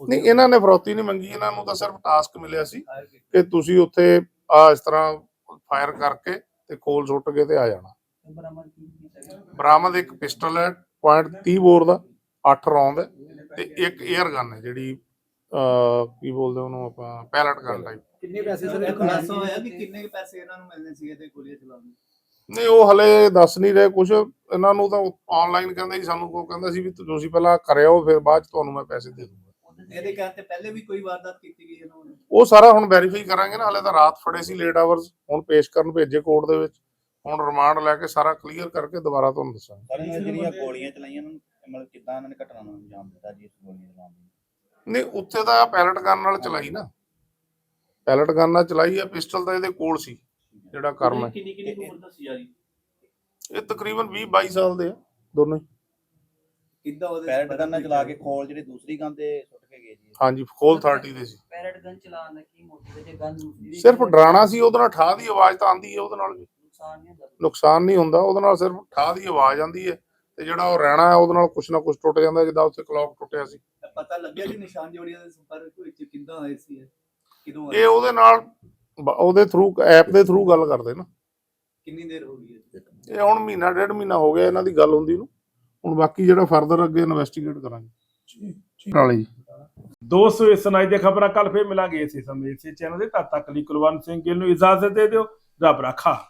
ਨਹੀਂ ਇਹਨਾਂ ਨੇ ਫਰੌਤੀ ਨਹੀਂ ਮੰਗੀ ਇਹਨਾਂ ਨੂੰ ਤਾਂ ਸਿਰਫ ਟਾਸਕ ਮਿਲਿਆ ਸੀ ਕਿ? ਤੁਸੀਂ ਉੱਥੇ ਆ ਇਸ ਤਰ੍ਹਾਂ ਫਾਇਰ ਕਰਕੇ ਤੇ ਖੋਲ ਸੁੱਟ ਕੇ ਤੇ ਆ ਜਾਣਾ। ਬਰਾਮਦ ਇੱਕ ਪਿਸਟਲ ਹੈ ਪੁਆਇੰਟ 30 ਬੋਰ ਦਾ 8 ਰੌਂਦ ਤੇ ਇੱਕ 에ਅਰ ਗਨ ਹੈ ਜਿਹੜੀ ਕੀ ਬੋਲਦੇ ਉਹਨੂੰ ਆਪਾਂ ਪੈਲਟ ਗਨ ਟਾਈਪ ਕਿੰਨੇ ਪੈਸੇ ਸਰ ਖੁਲਾਸਾ ਹੋਇਆ ਕਿ ਕਿੰਨੇ ਪੈਸੇ ਇਹਨਾਂ ਨੂੰ ਮਿਲਨੇ ਸੀਗੇ ਤੇ ਗੋਲੀਆਂ ਚਲਾਉਣ ਨੂੰ ਨਹੀਂ ਉਹ ਹਲੇ ਦੱਸ ਨਹੀਂ ਰਹੇ ਕੁਝ ਇਹਨਾਂ ਨੂੰ ਤਾਂ ਆਨਲਾਈਨ ਕਹਿੰਦੇ ਸੀ ਸਾਨੂੰ ਕੋ ਕਹਿੰਦਾ ਸੀ ਵੀ ਤੁਸੀਂ ਪਹਿਲਾਂ ਕਰਿਓ ਫਿਰ ਬਾਅਦ ਚ ਤੁਹਾਨੂੰ ਮੈਂ ਪੈਸੇ ਦੇ ਦੂੰਗਾ। ਇਹਦੇ ਕਹਿਣ ਤੇ ਪਹਿਲੇ ਵੀ ਕੋਈ ਵਾਰਦਾਤ ਕੀਤੀ ਗਈ ਇਹਨਾਂ ਨੇ ਉਹ ਸਾਰਾ ਹੁਣ ਵੈਰੀਫਾਈ ਕਰਾਂਗੇ ਨਾ ਹਲੇ ਤਾਂ ਰਾਤ ਫੜੇ ਸੀ ਲੇਟ ਆਵਰਸ ਹੁਣ ਪੇਸ਼ ਕਰਨ ਭੇਜੇ ਕੋਰਟ ਦੇ ਵਿੱਚ। ਹੁਣ ਰਿਮਾਂਡ ਲੈ ਕੇ ਸਾਰਾ ਕਲੀਅਰ ਕਰਕੇ ਦੁਬਾਰਾ ਤੁਹਾਨੂੰ ਦੱਸਾਂਗੇ। ਸਰ ਜਿਹੜੀਆਂ ਗੋਲੀਆਂ ਚਲਾਈਆਂ ਉਹਨਾਂ ਨੂੰ ਮਤਲਬ ਕਿੱਦਾਂ ਇਹਨਾਂ ਨੇ ਘਟਨਾ ਨੂੰ ਅੰਜਾਮ ਦਿੱਤਾ ਜੀ ਇਸ ਗੋਲੀਆਂ ਚਲਾਉਣ ਦੀ? ਨਹੀਂ ਉੱਥੇ ਤਾਂ ਪੈਲਟ ਗਨ ਨਾਲ ਚਲਾਈ ਨਾ। ਪੈਲਟ ਗਨ ਨਾਲ ਚਲਾਈ ਆ ਪਿਸਟਲ ਤਾਂ ਇਹਦੇ ਕੋਲ ਸੀ ਜਿਹੜਾ ਕਰਮ ਹੈ। ਕਿੰਨੀ ਕਿੰਨੀ ਉਮਰ ਦੱਸੀ ਜਾ ਰਹੀ ਇਹ ਤਕਰੀਬਨ 20 22 ਸਾਲ ਦੇ ਆ ਦੋਨੋਂ ਹੀ। ਕਿੱਦਾਂ ਉਹਦੇ ਪੈਰਟ ਗਨ ਨਾਲ ਚਲਾ ਕੇ ਖੋਲ ਜਿਹੜੀ ਦੂਸਰੀ ਗਨ ਤੇ ਸੁੱਟ ਕੇ ਗਏ ਜੀ ਹਾਂਜੀ ਖੋਲ 30 ਦੇ ਸੀ। ਪੈਰਟ ਗਨ ਚਲਾਉਣ ਦਾ ਕੀ ਮੋਟਿਵ ਹੈ? ਜੇ ਗਨ ਦੂਸਰੀ ਸਿਰਫ ਡਰਾਣਾ ਸੀ ਉਹਦੇ ਨਾਲ ਠਾਹ ਦੀ ਆਵਾਜ਼ ਤਾਂ ਆਂਦੀ ਹੈ ਉਹਦੇ ਨਾਲ ਨੁਕਸਾਨ ਨਹੀਂ ਹੁੰਦਾ। ਨੁਕਸਾਨ ਨਹੀਂ ਹੁੰਦਾ ਉਹਦੇ ਨਾਲ ਸਿਰਫ ਠਾਹ ਦੀ ਆਵਾਜ਼ ਆਂਦੀ ਹੈ ਤੇ ਜਿਹੜਾ ਉਹ ਰਹਿਣਾ ਹੈ ਉਹਦੇ ਨਾਲ ਕੁਛ ਨਾ ਕੁਛ ਟੁੱਟ ਜਾਂਦਾ ਜਿੱਦਾਂ ਉੱਥੇ ਕਲੌਕ ਟੁੱਟਿਆ ਸੀ। ਪਤਾ ਲੱਗਿਆ ਕਿ ਨਿਸ਼ਾਨ ਜੋੜੀਆਂ ਦੇ ਸੰਪਰਕ ਵਿੱਚ ਕਿੱਦਾਂ ਹੋਏ ਸੀ? ਕਿਦੋਂ ਇਹ ਉਹਦੇ ਨਾਲ ਬ- ਉਹਦੇ ਥਰੂ ਐਪ ਦੇ ਥਰੂ ਗੱਲ ਕਰਦੇ ਨਾ। ਕਿੰਨੀ ਦੇਰ ਹੋ ਗਈ ਹੈ ਇਹ ਹੁਣ ਮਹੀਨਾ ਡੇਢ ਮਹੀਨਾ ਹੋ ਗਿਆ ਇਹਨਾਂ ਦੀ ਗੱਲ ਹੁੰਦੀ ਨੂੰ। ਹੁਣ ਬਾਕੀ ਜਿਹੜਾ ਫਰਦਰ ਅੱਗੇ ਇਨਵੈਸਟੀਗੇਟ ਕਰਾਂਗੇ। ਨਾਲੇ ਜੀ ਦੋਸਤੋ ਇਸ ਸੁਣਾਈ ਦੇ ਖਬਰਾਂ ਕੱਲ ਫੇਰ ਮਿਲਾਂਗੇ ਇਸੇ ਸਮੇਂ ਇਸੇ ਚੈਨਲ ਦੇ ਤਦ ਤੱਕ ਲਈ ਕੁਲਵੰਤ ਸਿੰਘ ਗਿੱਲ ਨੂੰ ਇਜਾਜ਼ਤ ਦੇ ਦਿਓ। ਰੱਬ ਰਾਖਾ।